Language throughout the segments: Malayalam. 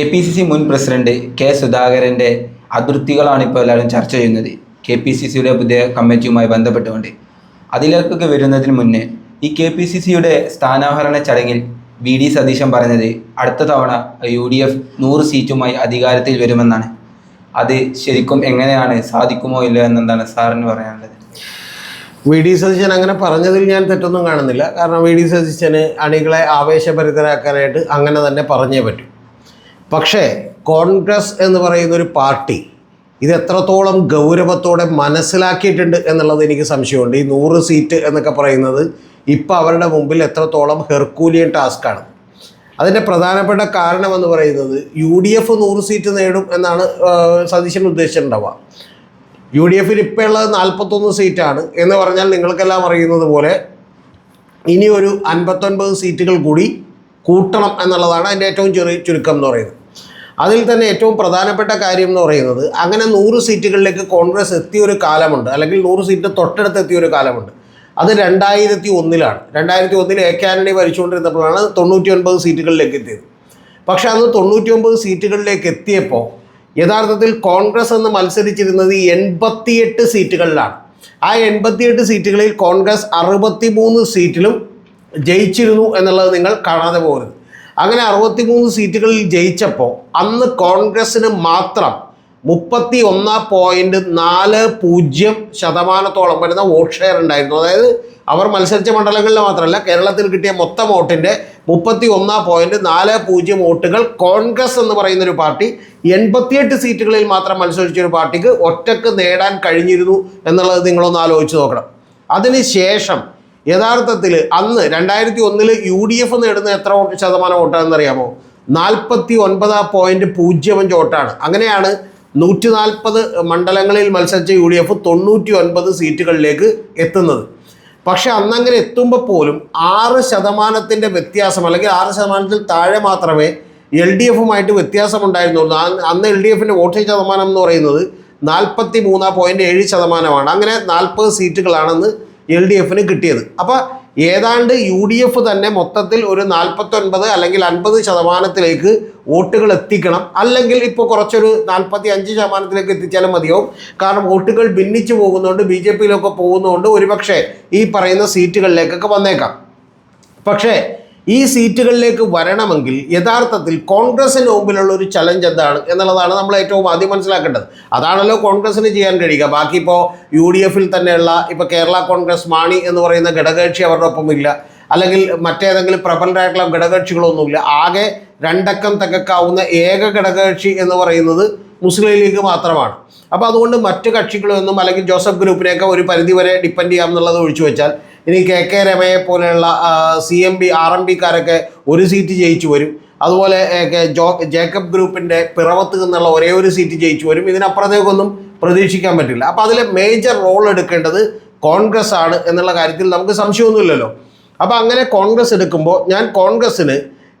കെ പി സി സി മുൻ പ്രസിഡന്റ് കെ സുധാകരന്റെ അതിർത്തികളാണ് ഇപ്പോൾ എല്ലാവരും ചർച്ച ചെയ്യുന്നത്. കെ പി സി സിയുടെ പുതിയ കമ്മിറ്റിയുമായി ബന്ധപ്പെട്ടുകൊണ്ട്. അതിലേക്കൊക്കെ വരുന്നതിന് മുന്നേ ഈ കെ പി സി സിയുടെ സ്ഥാനാഭരണ ചടങ്ങിൽ വി ഡി സതീശൻ പറഞ്ഞത് അടുത്ത തവണ യു ഡി എഫ് നൂറ് സീറ്റുമായി അധികാരത്തിൽ വരുമെന്നാണ്. അത് ശരിക്കും എങ്ങനെയാണ്? സാധിക്കുമോ ഇല്ലയോ എന്നെന്താണ് സാറിന് പറയാനുള്ളത്? വി ഡി സതീശൻ അങ്ങനെ പറഞ്ഞതിൽ ഞാൻ തെറ്റൊന്നും കാണുന്നില്ല. കാരണം വി ഡി സതീശന് അണികളെ ആവേശഭരിതരാക്കാനായിട്ട് അങ്ങനെ തന്നെ പറഞ്ഞേ പറ്റൂ. പക്ഷേ കോൺഗ്രസ് എന്ന് പറയുന്ന ഒരു പാർട്ടി ഇത് എത്രത്തോളം ഗൗരവത്തോടെ മനസ്സിലാക്കിയിട്ടുണ്ട് എന്നുള്ളത് എനിക്ക് സംശയമുണ്ട്. ഈ നൂറ് സീറ്റ് എന്നൊക്കെ പറയുന്നത് ഇപ്പോൾ അവരുടെ മുമ്പിൽ എത്രത്തോളം ഹെർക്കൂലിയൻ ടാസ്ക്കാണ് അതിന്റെ പ്രധാനപ്പെട്ട കാരണം എന്ന് പറയുന്നത് യു ഡി എഫ് നൂറ് സീറ്റ് നേടും എന്നാണ് സതീശൻ ഉദ്ദേശിച്ചിട്ടുണ്ടാവുക. യു ഡി എഫിൽ ഇപ്പോൾ ഉള്ളത് നാൽപ്പത്തൊന്ന് സീറ്റാണ് എന്ന് പറഞ്ഞാൽ നിങ്ങൾക്കെല്ലാം അറിയുന്നത് പോലെ ഇനി ഒരു അൻപത്തൊൻപത് സീറ്റുകൾ കൂടി കൂട്ടണം എന്നുള്ളതാണ് അതിന്റെ ഏറ്റവും ചെറിയ ചുരുക്കം എന്ന് പറയുന്നത്. അതിൽ തന്നെ ഏറ്റവും പ്രധാനപ്പെട്ട കാര്യം എന്ന് പറയുന്നത് അങ്ങനെ നൂറ് സീറ്റുകളിലേക്ക് കോൺഗ്രസ് എത്തിയ ഒരു കാലമുണ്ട് അല്ലെങ്കിൽ നൂറ് സീറ്റ് തൊട്ടടുത്ത് എത്തിയ ഒരു കാലമുണ്ട്. അത് രണ്ടായിരത്തി ഒന്നിലാണ്. രണ്ടായിരത്തി ഒന്നിൽ എ കെ ആന്റണി ഭരിച്ചുകൊണ്ടിരുന്നപ്പോഴാണ് തൊണ്ണൂറ്റി ഒൻപത് സീറ്റുകളിലേക്ക് എത്തിയത്. പക്ഷേ അന്ന് തൊണ്ണൂറ്റി ഒമ്പത് സീറ്റുകളിലേക്ക് എത്തിയപ്പോൾ യഥാർത്ഥത്തിൽ കോൺഗ്രസ് എന്ന് മത്സരിച്ചിരുന്നത് എൺപത്തിയെട്ട് സീറ്റുകളിലാണ്. ആ എൺപത്തിയെട്ട് സീറ്റുകളിൽ കോൺഗ്രസ് അറുപത്തി മൂന്ന് സീറ്റിലും ജയിച്ചിരുന്നു എന്നുള്ളത് നിങ്ങൾ കാണാതെ പോകരുത്. അങ്ങനെ അറുപത്തിമൂന്ന് സീറ്റുകളിൽ ജയിച്ചപ്പോൾ അന്ന് കോൺഗ്രസ്സിന് മാത്രം മുപ്പത്തി ഒന്ന് പോയിന്റ് നാല് പൂജ്യം ശതമാനത്തോളം വരുന്ന വോട്ട് ഷെയർ ഉണ്ടായിരുന്നു. അതായത് അവർ മത്സരിച്ച മണ്ഡലങ്ങളിൽ മാത്രമല്ല കേരളത്തിൽ കിട്ടിയ മൊത്തം വോട്ടിന്റെ മുപ്പത്തി ഒന്ന് പോയിന്റ് നാല് പൂജ്യം വോട്ടുകൾ കോൺഗ്രസ് എന്ന് പറയുന്ന ഒരു പാർട്ടി എൺപത്തിയെട്ട് സീറ്റുകളിൽ മാത്രം മത്സരിച്ച ഒരു പാർട്ടിക്ക് ഒറ്റയ്ക്ക് നേടാൻ കഴിഞ്ഞിരുന്നു എന്നുള്ളത് നിങ്ങളൊന്ന് ആലോചിച്ച് നോക്കണം. അതിനുശേഷം യഥാർത്ഥത്തിൽ അന്ന് രണ്ടായിരത്തി ഒന്നിൽ യു ഡി എഫ് നേടുന്ന എത്ര ശതമാനം വോട്ടാണെന്ന് അറിയാമോ? നാൽപ്പത്തി ഒൻപത് പോയിന്റ് പൂജ്യം അഞ്ച് വോട്ടാണ്. അങ്ങനെയാണ് നൂറ്റി നാൽപ്പത് മണ്ഡലങ്ങളിൽ മത്സരിച്ച യു ഡി എഫ് തൊണ്ണൂറ്റി ഒൻപത് സീറ്റുകളിലേക്ക് എത്തുന്നത്. പക്ഷെ അന്നങ്ങനെ എത്തുമ്പോൾ പോലും ആറ് ശതമാനത്തിന്റെ വ്യത്യാസം അല്ലെങ്കിൽ ആറ് ശതമാനത്തിൽ താഴെ മാത്രമേ എൽ ഡി എഫുമായിട്ട് വ്യത്യാസമുണ്ടായിരുന്നുള്ളൂ. അന്ന് അന്ന് എൽ ഡി എഫിന്റെ വോട്ട് ശതമാനം എന്ന് പറയുന്നത് നാൽപ്പത്തി മൂന്ന് പോയിന്റ് ഏഴ് ശതമാനമാണ്. അങ്ങനെ നാൽപ്പത് സീറ്റുകളാണെന്ന് എൽ ഡി എഫിന് കിട്ടിയത്. അപ്പോൾ ഏതാണ്ട് യു ഡി എഫ് തന്നെ മൊത്തത്തിൽ ഒരു നാൽപ്പത്തൊൻപത് അല്ലെങ്കിൽ അൻപത് ശതമാനത്തിലേക്ക് വോട്ടുകൾ എത്തിക്കണം. അല്ലെങ്കിൽ ഇപ്പോൾ കുറച്ചൊരു നാൽപ്പത്തി അഞ്ച് ശതമാനത്തിലേക്ക് എത്തിച്ചാലും മതിയാവും കാരണം വോട്ടുകൾ ഭിന്നിച്ചു പോകുന്നതുകൊണ്ട് ബി ജെ പിയിലൊക്കെ പോകുന്നതുകൊണ്ട് ഒരുപക്ഷെ ഈ പറയുന്ന സീറ്റുകളിലേക്കൊക്കെ വന്നേക്കാം. പക്ഷേ ഈ സീറ്റുകളിലേക്ക് വരണമെങ്കിൽ യഥാർത്ഥത്തിൽ കോൺഗ്രസിന് മുമ്പിലുള്ള ഒരു ചലഞ്ച് എന്താണ് എന്നുള്ളതാണ് നമ്മൾ ഏറ്റവും ആദ്യം മനസ്സിലാക്കേണ്ടത്. അതാണല്ലോ കോൺഗ്രസിന് ചെയ്യാൻ കഴിയുക. ബാക്കി ഇപ്പോൾ യു ഡി എഫിൽ തന്നെയുള്ള ഇപ്പോൾ കേരള കോൺഗ്രസ് മാണി എന്ന് പറയുന്ന ഘടകകക്ഷി അവരുടെ ഒപ്പമില്ല. അല്ലെങ്കിൽ മറ്റേതെങ്കിലും പ്രബലരായിട്ടുള്ള ഘടകകക്ഷികളൊന്നുമില്ല. ആകെ രണ്ടക്കം തകക്കാവുന്ന ഏക ഘടകകക്ഷി എന്ന് പറയുന്നത് മുസ്ലിം ലീഗ് മാത്രമാണ്. അപ്പോൾ അതുകൊണ്ട് മറ്റു കക്ഷികളൊന്നും അല്ലെങ്കിൽ ജോസഫ് ഗ്രൂപ്പിനെയൊക്കെ ഒരു പരിധി വരെ ഡിപ്പെൻഡ് ചെയ്യാം എന്നുള്ളത് ഒഴിച്ചു വെച്ചാൽ ഇനി കെ കെ രമയെ പോലെയുള്ള C M B R M പിക്കാരൊക്കെ ഒരു സീറ്റ് ജയിച്ചു വരും. അതുപോലെ ജോ ജേക്കബ് ഗ്രൂപ്പിന്റെ പിറവത്ത് നിന്നുള്ള ഒരേ ഒരു സീറ്റ് ജയിച്ചു വരും. ഇതിനപ്പുറത്തേക്കൊന്നും പ്രതീക്ഷിക്കാൻ പറ്റില്ല. അപ്പോൾ അതിൽ മേജർ റോൾ എടുക്കേണ്ടത് കോൺഗ്രസ് ആണ് എന്നുള്ള കാര്യത്തിൽ നമുക്ക് സംശയമൊന്നുമില്ലല്ലോ. അപ്പോൾ അങ്ങനെ കോൺഗ്രസ് എടുക്കുമ്പോൾ ഞാൻ കോൺഗ്രസ്സിന്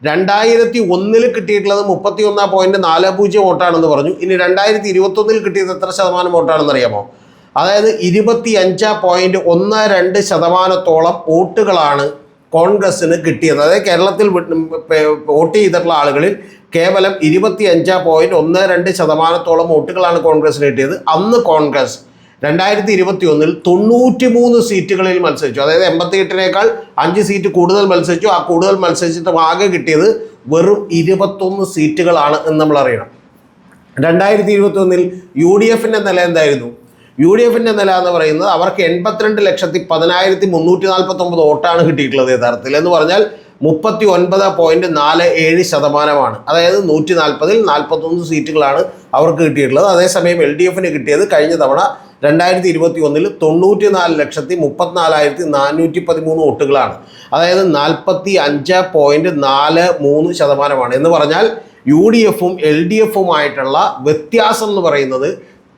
രണ്ടായിരത്തി ഒന്നിൽ കിട്ടിയിട്ടുള്ളത് മുപ്പത്തി ഒന്നാം പോയിന്റ് നാല് പൂജ്യം വോട്ടാണെന്ന് പറഞ്ഞു. ഇനി രണ്ടായിരത്തി ഇരുപത്തൊന്നിൽ കിട്ടിയത് എത്ര ശതമാനം വോട്ടാണെന്ന് അറിയാമോ അതായത് ഇരുപത്തി അഞ്ച് പോയിന്റ് ഒന്ന് രണ്ട് ശതമാനത്തോളം വോട്ടുകളാണ് കോൺഗ്രസ്സിന് കിട്ടിയത്. അതായത് കേരളത്തിൽ വോട്ട് ചെയ്തിട്ടുള്ള ആളുകളിൽ കേവലം ഇരുപത്തി അഞ്ച് പോയിന്റ് ഒന്ന് രണ്ട് ശതമാനത്തോളം വോട്ടുകളാണ് കോൺഗ്രസ്സിന് കിട്ടിയത്. അന്ന് കോൺഗ്രസ് രണ്ടായിരത്തി ഇരുപത്തി ഒന്നിൽ തൊണ്ണൂറ്റി മൂന്ന് സീറ്റുകളിൽ മത്സരിച്ചു. അതായത് എൺപത്തി എട്ടിനേക്കാൾ അഞ്ച് സീറ്റ് കൂടുതൽ മത്സരിച്ചു. ആ കൂടുതൽ മത്സരിച്ചിട്ട് ആകെ കിട്ടിയത് വെറും ഇരുപത്തൊന്ന് സീറ്റുകളാണ് എന്ന് നമ്മൾ അറിയണം. രണ്ടായിരത്തി ഇരുപത്തി ഒന്നിൽ യു ഡി എഫിന്റെ നില എന്തായിരുന്നു? യു ഡി എഫിന്റെ നില എന്ന് പറയുന്നത് അവർക്ക് എൺപത്തിരണ്ട് ലക്ഷത്തി പതിനായിരത്തി മുന്നൂറ്റി നാൽപ്പത്തൊമ്പത് വോട്ടാണ് കിട്ടിയിട്ടുള്ളത് യഥാർത്ഥത്തിൽ എന്ന് പറഞ്ഞാൽ മുപ്പത്തി ഒൻപത് പോയിന്റ് നാല് ഏഴ് ശതമാനമാണ്. അതായത് നൂറ്റി നാൽപ്പതിൽ നാൽപ്പത്തൊന്ന് സീറ്റുകളാണ് അവർക്ക് കിട്ടിയിട്ടുള്ളത്. അതേസമയം എൽ ഡി എഫിന് കിട്ടിയത് കഴിഞ്ഞ തവണ രണ്ടായിരത്തി ഇരുപത്തി ഒന്നിൽ തൊണ്ണൂറ്റി നാല് ലക്ഷത്തി മുപ്പത്തിനാലായിരത്തി നാനൂറ്റി പതിമൂന്ന് വോട്ടുകളാണ്. അതായത് നാൽപ്പത്തി അഞ്ച് പോയിന്റ് നാല് മൂന്ന് ശതമാനമാണ്. എന്ന് പറഞ്ഞാൽ യു ഡി എഫും എൽ ഡി എഫുമായിട്ടുള്ള വ്യത്യാസം എന്ന് പറയുന്നത്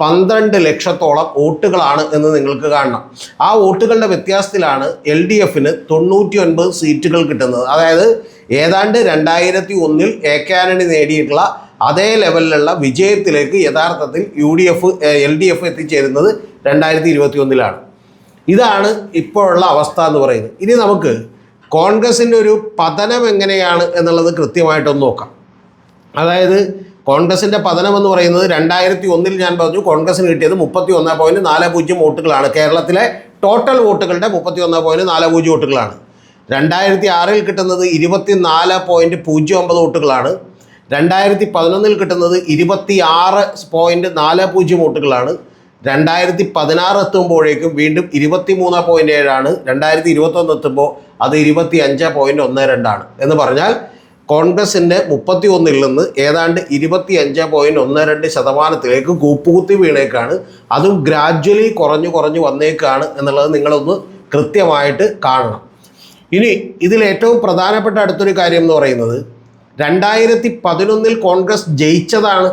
പന്ത്രണ്ട് ലക്ഷത്തോളം വോട്ടുകളാണ് എന്ന് നിങ്ങൾക്ക് കാണണം. ആ വോട്ടുകളുടെ വ്യത്യാസത്തിലാണ് എൽ ഡി എഫിന് തൊണ്ണൂറ്റി ഒൻപത് സീറ്റുകൾ കിട്ടുന്നത്. അതായത് ഏതാണ്ട് രണ്ടായിരത്തി ഒന്നിൽ എ കെ ആന്റണി നേടിയിട്ടുള്ള അതേ ലെവലിലുള്ള വിജയത്തിലേക്ക് യഥാർത്ഥത്തിൽ U D F L D F എത്തിച്ചേരുന്നത് രണ്ടായിരത്തി ഇരുപത്തി ഒന്നിലാണ് ഇതാണ് ഇപ്പോഴുള്ള അവസ്ഥ എന്ന് പറയുന്നത്. ഇനി നമുക്ക് കോൺഗ്രസിന്റെ ഒരു പതനം എങ്ങനെയാണ് എന്നുള്ളത് കൃത്യമായിട്ടൊന്ന് നോക്കാം. അതായത് കോൺഗ്രസിന്റെ പതനം എന്ന് പറയുന്നത് രണ്ടായിരത്തി ഒന്നിൽ ഞാൻ പറഞ്ഞു കോൺഗ്രസിന് കിട്ടിയത് മുപ്പത്തി ഒന്ന് പോയിന്റ് നാല് പൂജ്യം വോട്ടുകളാണ്. കേരളത്തിലെ ടോട്ടൽ വോട്ടുകളുടെ മുപ്പത്തി ഒന്ന് പോയിന്റ് നാല് പൂജ്യം വോട്ടുകളാണ്. രണ്ടായിരത്തി ആറിൽ കിട്ടുന്നത് ഇരുപത്തി നാല് പോയിന്റ് പൂജ്യം ഒമ്പത് വോട്ടുകളാണ്. രണ്ടായിരത്തി പതിനൊന്നിൽ കിട്ടുന്നത് ഇരുപത്തി ആറ് പോയിന്റ് നാല് പൂജ്യം വോട്ടുകളാണ്. രണ്ടായിരത്തി പതിനാറ് എത്തുമ്പോഴേക്കും വീണ്ടും ഇരുപത്തി മൂന്ന് പോയിന്റ് ഏഴാണ്. രണ്ടായിരത്തി ഇരുപത്തൊന്ന് എത്തുമ്പോൾ അത് ഇരുപത്തി അഞ്ച് പോയിന്റ് ഒന്ന് രണ്ടാണ് എന്ന് പറഞ്ഞാൽ കോൺഗ്രസിന്റെ മുപ്പത്തി ഒന്നിൽ നിന്ന് ഏതാണ്ട് ഇരുപത്തി അഞ്ച് പോയിന്റ് ഒന്ന് രണ്ട് ശതമാനത്തിലേക്ക് കൂപ്പുകുത്തി വീണേക്കാണ്. അതും ഗ്രാജ്വലി കുറഞ്ഞു കുറഞ്ഞു വന്നേക്കാണ് എന്നുള്ളത് നിങ്ങളൊന്ന് കൃത്യമായിട്ട് കാണണം. ഇനി ഇതിൽ ഏറ്റവും പ്രധാനപ്പെട്ട അടുത്തൊരു കാര്യം എന്ന് പറയുന്നത് രണ്ടായിരത്തി പതിനൊന്നിൽ കോൺഗ്രസ് ജയിച്ചതാണ്.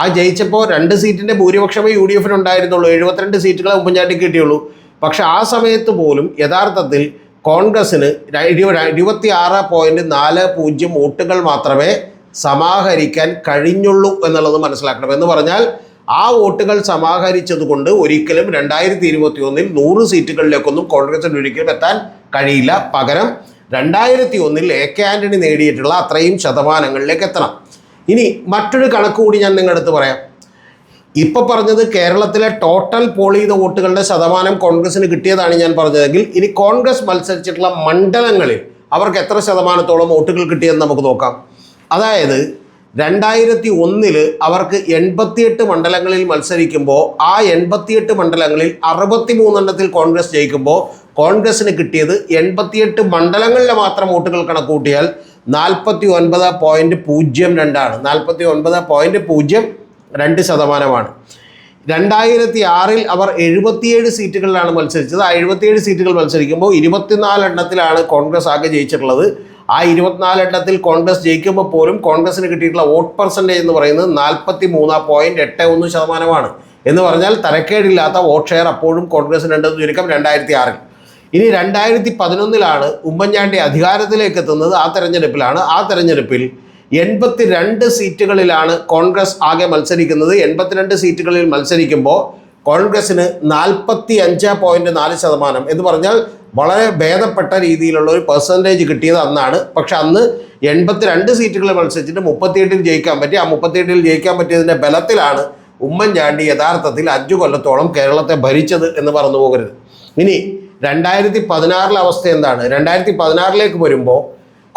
ആ ജയിച്ചപ്പോൾ രണ്ട് സീറ്റിന്റെ ഭൂരിപക്ഷമേ യു ഡി എഫിനുണ്ടായിരുന്നുള്ളൂ എഴുപത്തിരണ്ട് സീറ്റുകളെ ഉമ്മൻചാണ്ടിക്ക് കിട്ടിയുള്ളൂ. പക്ഷെ ആ സമയത്ത് പോലും യഥാർത്ഥത്തിൽ കോൺഗ്രസ്സിന് ഇരുപത്തി ആറ് പോയിന്റ് നാല് പൂജ്യം വോട്ടുകൾ മാത്രമേ സമാഹരിക്കാൻ കഴിഞ്ഞുള്ളൂ എന്നുള്ളത് മനസ്സിലാക്കണം. എന്ന് പറഞ്ഞാൽ ആ വോട്ടുകൾ സമാഹരിച്ചതുകൊണ്ട് ഒരിക്കലും രണ്ടായിരത്തി ഇരുപത്തി ഒന്നിൽ നൂറ് സീറ്റുകളിലേക്കൊന്നും കോൺഗ്രസിന് ഒരിക്കലും എത്താൻ കഴിയില്ല. പകരം രണ്ടായിരത്തി ഒന്നിൽ എ കെ ആന്റണി നേടിയിട്ടുള്ള അത്രയും ശതമാനങ്ങളിലേക്ക് എത്തണം. ഇനി മറ്റൊരു കണക്ക് കൂടി ഞാൻ നിങ്ങളുടെ അടുത്ത് പറയാം. ഇപ്പൊ പറഞ്ഞത് കേരളത്തിലെ ടോട്ടൽ പോൾ ചെയ്ത വോട്ടുകളുടെ ശതമാനം കോൺഗ്രസിന് കിട്ടിയതാണ് ഞാൻ പറഞ്ഞതെങ്കിൽ ഇനി കോൺഗ്രസ് മത്സരിച്ചിട്ടുള്ള മണ്ഡലങ്ങളിൽ അവർക്ക് എത്ര ശതമാനത്തോളം വോട്ടുകൾ കിട്ടിയെന്ന് നമുക്ക് നോക്കാം. അതായത് രണ്ടായിരത്തി ഒന്നിൽ അവർക്ക് എൺപത്തിയെട്ട് മണ്ഡലങ്ങളിൽ മത്സരിക്കുമ്പോൾ ആ എൺപത്തിയെട്ട് മണ്ഡലങ്ങളിൽ അറുപത്തി മൂന്നെണ്ണത്തിൽ കോൺഗ്രസ് ജയിക്കുമ്പോൾ കോൺഗ്രസിന് കിട്ടിയത് എൺപത്തിയെട്ട് മണ്ഡലങ്ങളിലെ മാത്രം വോട്ടുകൾ കണക്കൂട്ടിയാൽ നാൽപ്പത്തി ഒൻപത് പോയിന്റ് പൂജ്യം രണ്ടാണ്. നാൽപ്പത്തി ഒൻപത് പോയിന്റ് പൂജ്യം രണ്ട് ശതമാനമാണ്. രണ്ടായിരത്തി ആറിൽ അവർ എഴുപത്തിയേഴ് സീറ്റുകളിലാണ് മത്സരിച്ചത്. ആ എഴുപത്തിയേഴ് സീറ്റുകൾ മത്സരിക്കുമ്പോൾ ഇരുപത്തിനാല് എണ്ണത്തിലാണ് കോൺഗ്രസ് ആകെ ജയിച്ചിട്ടുള്ളത്. ആ ഇരുപത്തിനാല് എണ്ണത്തിൽ കോൺഗ്രസ് ജയിക്കുമ്പോൾ പോലും കോൺഗ്രസിന് കിട്ടിയിട്ടുള്ള വോട്ട് പെർസെന്റേജ് എന്ന് പറയുന്നത് നാൽപ്പത്തി മൂന്ന് പോയിന്റ് എട്ട് ഒന്ന് ശതമാനമാണ്. എന്ന് പറഞ്ഞാൽ തരക്കേടില്ലാത്ത വോട്ട് ഷെയർ അപ്പോഴും കോൺഗ്രസിന് ഉണ്ടെന്ന് ചുരുക്കം രണ്ടായിരത്തി ആറിൽ ഇനി രണ്ടായിരത്തി പതിനൊന്നിലാണ് ഉമ്മൻചാണ്ടി അധികാരത്തിലേക്ക് എത്തുന്നത്. ആ തെരഞ്ഞെടുപ്പിലാണ്. ആ തെരഞ്ഞെടുപ്പിൽ എൺപത്തി രണ്ട് സീറ്റുകളിലാണ് കോൺഗ്രസ് ആകെ മത്സരിക്കുന്നത്. എൺപത്തിരണ്ട് സീറ്റുകളിൽ മത്സരിക്കുമ്പോൾ കോൺഗ്രസിന് നാൽപ്പത്തി അഞ്ച് പോയിന്റ് നാല് ശതമാനം എന്ന് പറഞ്ഞാൽ വളരെ ഭേദപ്പെട്ട രീതിയിലുള്ള ഒരു പെർസെന്റേജ് കിട്ടിയത് അന്നാണ്. പക്ഷെ അന്ന് എൺപത്തിരണ്ട് സീറ്റുകളിൽ മത്സരിച്ചിട്ട് മുപ്പത്തിയെട്ടിൽ ജയിക്കാൻ പറ്റി. ആ മുപ്പത്തിയെട്ടിൽ ജയിക്കാൻ പറ്റിയതിന്റെ ബലത്തിലാണ് ഉമ്മൻചാണ്ടി യഥാർത്ഥത്തിൽ അഞ്ചു കൊല്ലത്തോളം കേരളത്തെ ഭരിച്ചത് എന്ന് പറഞ്ഞു പോകരുത് ഇനി രണ്ടായിരത്തി പതിനാറിലെ അവസ്ഥ എന്താണ്? രണ്ടായിരത്തി പതിനാറിലേക്ക് വരുമ്പോൾ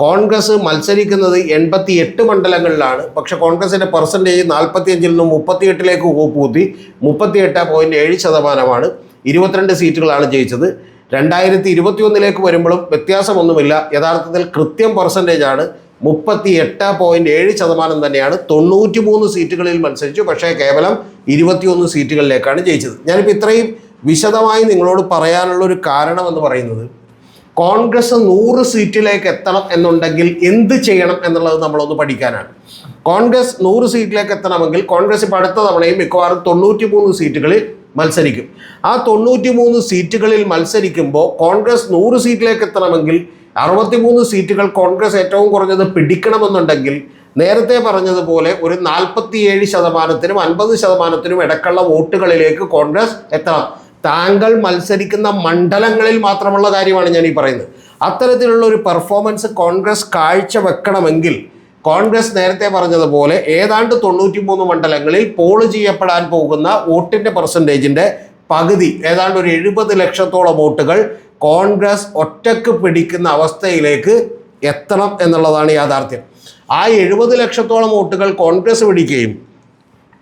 കോൺഗ്രസ് മത്സരിക്കുന്നത് എൺപത്തി എട്ട് മണ്ഡലങ്ങളിലാണ്. പക്ഷെ കോൺഗ്രസിന്റെ പെർസെന്റേജ് നാൽപ്പത്തി അഞ്ചിൽ നിന്നും മുപ്പത്തിയെട്ടിലേക്ക് കൂപ്പൂത്തി മുപ്പത്തിയെട്ട് പോയിന്റ് ഏഴ് ശതമാനമാണ്. ഇരുപത്തിരണ്ട് സീറ്റുകളാണ് ജയിച്ചത്. രണ്ടായിരത്തി ഇരുപത്തി ഒന്നിലേക്ക് വരുമ്പോഴും വ്യത്യാസമൊന്നുമില്ല. യഥാർത്ഥത്തിൽ കൃത്യം പെർസെന്റേജ് ആണ്. മുപ്പത്തി എട്ട് പോയിന്റ് ഏഴ് ശതമാനം തന്നെയാണ്. തൊണ്ണൂറ്റി മൂന്ന് സീറ്റുകളിൽ മത്സരിച്ചു. പക്ഷേ കേവലം ഇരുപത്തിയൊന്ന് സീറ്റുകളിലേക്കാണ് ജയിച്ചത്. ഞാനിപ്പോൾ ഇത്രയും വിശദമായി നിങ്ങളോട് പറയാനുള്ള ഒരു കാരണം എന്ന് പറയുന്നത് കോൺഗ്രസ് നൂറ് സീറ്റിലേക്ക് എത്തണം എന്നുണ്ടെങ്കിൽ എന്ത് ചെയ്യണം എന്നുള്ളത് നമ്മളൊന്ന് പഠിക്കാനാണ്. കോൺഗ്രസ് നൂറ് സീറ്റിലേക്ക് എത്തണമെങ്കിൽ കോൺഗ്രസ് ഇപ്പോൾ അടുത്ത തവണയും മിക്കവാറും തൊണ്ണൂറ്റി മൂന്ന് സീറ്റുകളിൽ മത്സരിക്കും. ആ തൊണ്ണൂറ്റി മൂന്ന് സീറ്റുകളിൽ മത്സരിക്കുമ്പോൾ കോൺഗ്രസ് നൂറ് സീറ്റിലേക്ക് എത്തണമെങ്കിൽ അറുപത്തിമൂന്ന് സീറ്റുകൾ കോൺഗ്രസ് ഏറ്റവും കുറഞ്ഞത് പിടിക്കണമെന്നുണ്ടെങ്കിൽ നേരത്തെ പറഞ്ഞതുപോലെ ഒരു നാൽപ്പത്തിയേഴ് ശതമാനത്തിനും അൻപത് ശതമാനത്തിനും ഇടക്കുള്ള വോട്ടുകളിലേക്ക് കോൺഗ്രസ് എത്തണം. താങ്കൾ മത്സരിക്കുന്ന മണ്ഡലങ്ങളിൽ മാത്രമുള്ള കാര്യമാണ് ഞാൻ ഈ പറയുന്നത്. അത്തരത്തിലുള്ള ഒരു പെർഫോമൻസ് കോൺഗ്രസ് കാഴ്ച വെക്കണമെങ്കിൽ കോൺഗ്രസ് നേരത്തെ പറഞ്ഞതുപോലെ ഏതാണ്ട് തൊണ്ണൂറ്റി മൂന്ന് മണ്ഡലങ്ങളിൽ പോൾ ചെയ്യപ്പെടാൻ പോകുന്ന വോട്ടിന്റെ പെർസെന്റേജിന്റെ പകുതി ഏതാണ്ട് ഒരു എഴുപത് ലക്ഷത്തോളം വോട്ടുകൾ കോൺഗ്രസ് ഒറ്റയ്ക്ക് പിടിക്കുന്ന അവസ്ഥയിലേക്ക് എത്തണം എന്നുള്ളതാണ് യാഥാർത്ഥ്യം. ആ എഴുപത് ലക്ഷത്തോളം വോട്ടുകൾ കോൺഗ്രസ് പിടിക്കുകയും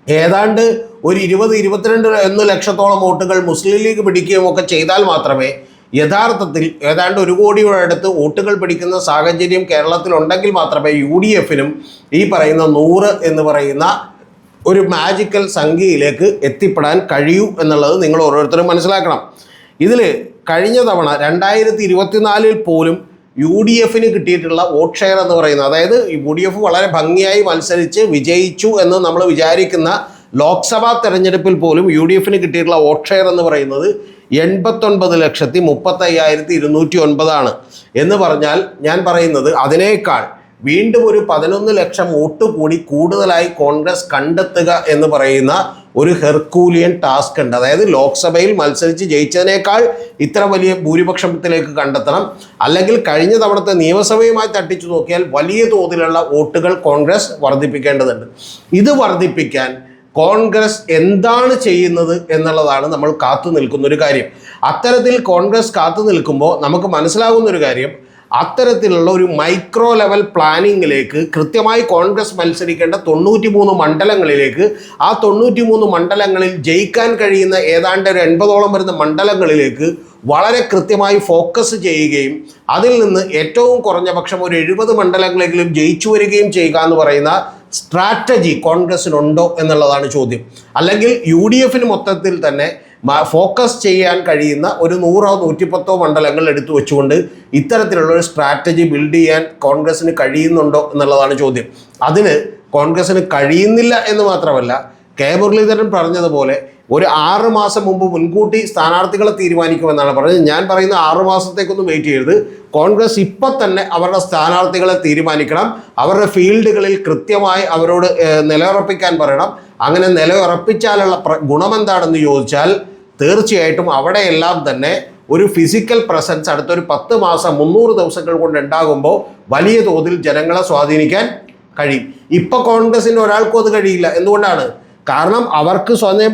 ഏതാണ്ട് ഒരു ഇരുപത് ഇരുപത്തിരണ്ട് എന്ന് ലക്ഷത്തോളം വോട്ടുകൾ മുസ്ലിം ലീഗ് പിടിക്കുകയും ഒക്കെ ചെയ്താൽ മാത്രമേ യഥാർത്ഥത്തിൽ ഏതാണ്ട് ഒരു കോടിയുടെ അടുത്ത് വോട്ടുകൾ പിടിക്കുന്ന സാഹചര്യം കേരളത്തിലുണ്ടെങ്കിൽ മാത്രമേ യു ഡി എഫിനും ഈ പറയുന്ന നൂറ് എന്ന് പറയുന്ന ഒരു മാജിക്കൽ സംഖ്യയിലേക്ക് എത്തിപ്പെടാൻ കഴിയൂ എന്നുള്ളത് നിങ്ങൾ ഓരോരുത്തരും മനസ്സിലാക്കണം. ഇതിൽ കഴിഞ്ഞ തവണ രണ്ടായിരത്തി ഇരുപത്തിനാലിൽ പോലും യു ഡി എഫിന് കിട്ടിയിട്ടുള്ള വോട്ട് ഷെയർ എന്ന് പറയുന്നത്. അതായത് യു ഡി എഫ് വളരെ ഭംഗിയായി മത്സരിച്ച് വിജയിച്ചു എന്ന് നമ്മൾ വിചാരിക്കുന്ന ലോക്സഭാ തെരഞ്ഞെടുപ്പിൽ പോലും യു ഡി എഫിന് കിട്ടിയിട്ടുള്ള വോട്ട് ഷെയർ എന്ന് പറയുന്നത് എൺപത്തൊൻപത് ലക്ഷത്തി മുപ്പത്തയ്യായിരത്തി ഇരുന്നൂറ്റി ഒൻപതാണ്. എന്ന് പറഞ്ഞാൽ ഞാൻ പറയുന്നത് അതിനേക്കാൾ വീണ്ടും ഒരു പതിനൊന്ന് ലക്ഷം വോട്ട് കൂടി കൂടുതലായി കോൺഗ്രസ് കണ്ടെത്തുക എന്ന് പറയുന്ന ഒരു ഹെർക്കൂലിയൻ ടാസ്ക് ഉണ്ട്. അതായത് ലോക്സഭയിൽ മത്സരിച്ച് ജയിച്ചതിനേക്കാൾ ഇത്ര വലിയ ഭൂരിപക്ഷത്തിലേക്ക് കണ്ടെത്തണം. അല്ലെങ്കിൽ കഴിഞ്ഞ തവണത്തെ നിയമസഭയുമായി തട്ടിച്ചു നോക്കിയാൽ വലിയ തോതിലുള്ള വോട്ടുകൾ കോൺഗ്രസ് വർദ്ധിപ്പിക്കേണ്ടതുണ്ട്. ഇത് വർദ്ധിപ്പിക്കാൻ കോൺഗ്രസ് എന്താണ് ചെയ്യുന്നത് എന്നുള്ളതാണ് നമ്മൾ കാത്തു നിൽക്കുന്ന ഒരു കാര്യം. അത്തരത്തിൽ കോൺഗ്രസ് കാത്തു നിൽക്കുമ്പോൾ നമുക്ക് മനസ്സിലാകുന്ന ഒരു കാര്യം അത്തരത്തിലുള്ള ഒരു മൈക്രോ ലെവൽ പ്ലാനിങ്ങിലേക്ക് കൃത്യമായി കോൺഗ്രസ് മത്സരിക്കേണ്ട തൊണ്ണൂറ്റി മൂന്ന് മണ്ഡലങ്ങളിലേക്ക് ആ തൊണ്ണൂറ്റി മൂന്ന് മണ്ഡലങ്ങളിൽ ജയിക്കാൻ കഴിയുന്ന ഏതാണ്ട് ഒരു എൺപതോളം വരുന്ന മണ്ഡലങ്ങളിലേക്ക് വളരെ കൃത്യമായി ഫോക്കസ് ചെയ്യുകയും അതിൽ നിന്ന് ഏറ്റവും കുറഞ്ഞ പക്ഷം ഒരു എഴുപത് മണ്ഡലങ്ങളെങ്കിലും ജയിച്ചു വരികയും ചെയ്യുക എന്ന് പറയുന്ന സ്ട്രാറ്റജി കോൺഗ്രസിനുണ്ടോ എന്നുള്ളതാണ് ചോദ്യം. അല്ലെങ്കിൽ യു ഡി എഫിന് മൊത്തത്തിൽ തന്നെ ഫോക്കസ് ചെയ്യാൻ കഴിയുന്ന ഒരു നൂറോ നൂറ്റിപ്പത്തോ മണ്ഡലങ്ങൾ എടുത്തു വെച്ചുകൊണ്ട് ഇത്തരത്തിലുള്ള ഒരു സ്ട്രാറ്റജി ബിൽഡ് ചെയ്യാൻ കോൺഗ്രസിന് കഴിയുന്നുണ്ടോ എന്നുള്ളതാണ് ചോദ്യം. അതിന് കോൺഗ്രസിന് കഴിയുന്നില്ല എന്ന് മാത്രമല്ല കെ മുരളീധരൻ പറഞ്ഞതുപോലെ ഒരു ആറ് മാസം മുമ്പ് മുൻകൂട്ടി സ്ഥാനാർത്ഥികളെ തീരുമാനിക്കുമെന്നാണ് പറഞ്ഞത്. ഞാൻ പറയുന്ന ആറ് മാസത്തേക്കൊന്നും വെയിറ്റ് ചെയ്യരുത്. കോൺഗ്രസ് ഇപ്പം തന്നെ അവരുടെ സ്ഥാനാർത്ഥികളെ തീരുമാനിക്കണം. അവരുടെ ഫീൽഡുകളിൽ കൃത്യമായി അവരോട് നിലയുറപ്പിക്കാൻ പറയണം. അങ്ങനെ നിലയുറപ്പിച്ചാലുള്ള ഗുണമെന്താണെന്ന് ചോദിച്ചാൽ തീർച്ചയായിട്ടും അവിടെയെല്ലാം തന്നെ ഒരു ഫിസിക്കൽ പ്രസൻസ് അടുത്തൊരു പത്ത് മാസം മുന്നൂറ് ദിവസങ്ങൾ കൊണ്ട് ഉണ്ടാകുമ്പോൾ വലിയ തോതിൽ ജനങ്ങളെ സ്വാധീനിക്കാൻ കഴിയും. ഇപ്പൊ കോൺഗ്രസിന് ഒരാൾക്കും അത് കഴിയില്ല. എന്തുകൊണ്ടാണ്? കാരണം അവർക്ക് സ്വയം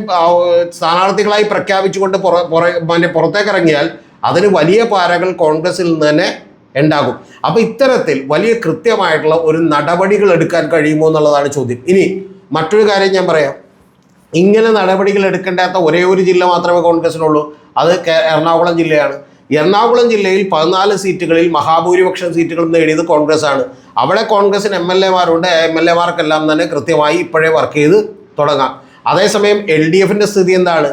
സ്ഥാനാർത്ഥികളായി പ്രഖ്യാപിച്ചുകൊണ്ട് പുറ പുറ മറ്റേ പുറത്തേക്ക് ഇറങ്ങിയാൽ അതിന് വലിയ പാരകൾ കോൺഗ്രസിൽ നിന്ന് തന്നെ ഉണ്ടാകും. അപ്പൊ ഇത്തരത്തിൽ വലിയ കൃത്യമായിട്ടുള്ള ഒരു നടപടികൾ എടുക്കാൻ കഴിയുമോ എന്നുള്ളതാണ് ചോദ്യം. ഇനി മറ്റൊരു കാര്യം ഞാൻ പറയാം. ഇങ്ങനെ നടപടികൾ എടുക്കേണ്ടാത്ത ഒരേ ഒരു ജില്ല മാത്രമേ കോൺഗ്രസിനുള്ളൂ. അത് എറണാകുളം ജില്ലയാണ്. എറണാകുളം ജില്ലയിൽ പതിനാല് സീറ്റുകളിൽ മഹാഭൂരിപക്ഷം സീറ്റുകളും നേടിയത് കോൺഗ്രസ് ആണ് അവിടെ കോൺഗ്രസിന് എം എൽ എമാരുണ്ട്. എം എൽ എമാർക്കെല്ലാം തന്നെ കൃത്യമായി ഇപ്പോഴേ വർക്ക് ചെയ്ത് തുടങ്ങാം. അതേസമയം എൽ ഡി എഫിന്റെ സ്ഥിതി എന്താണ്?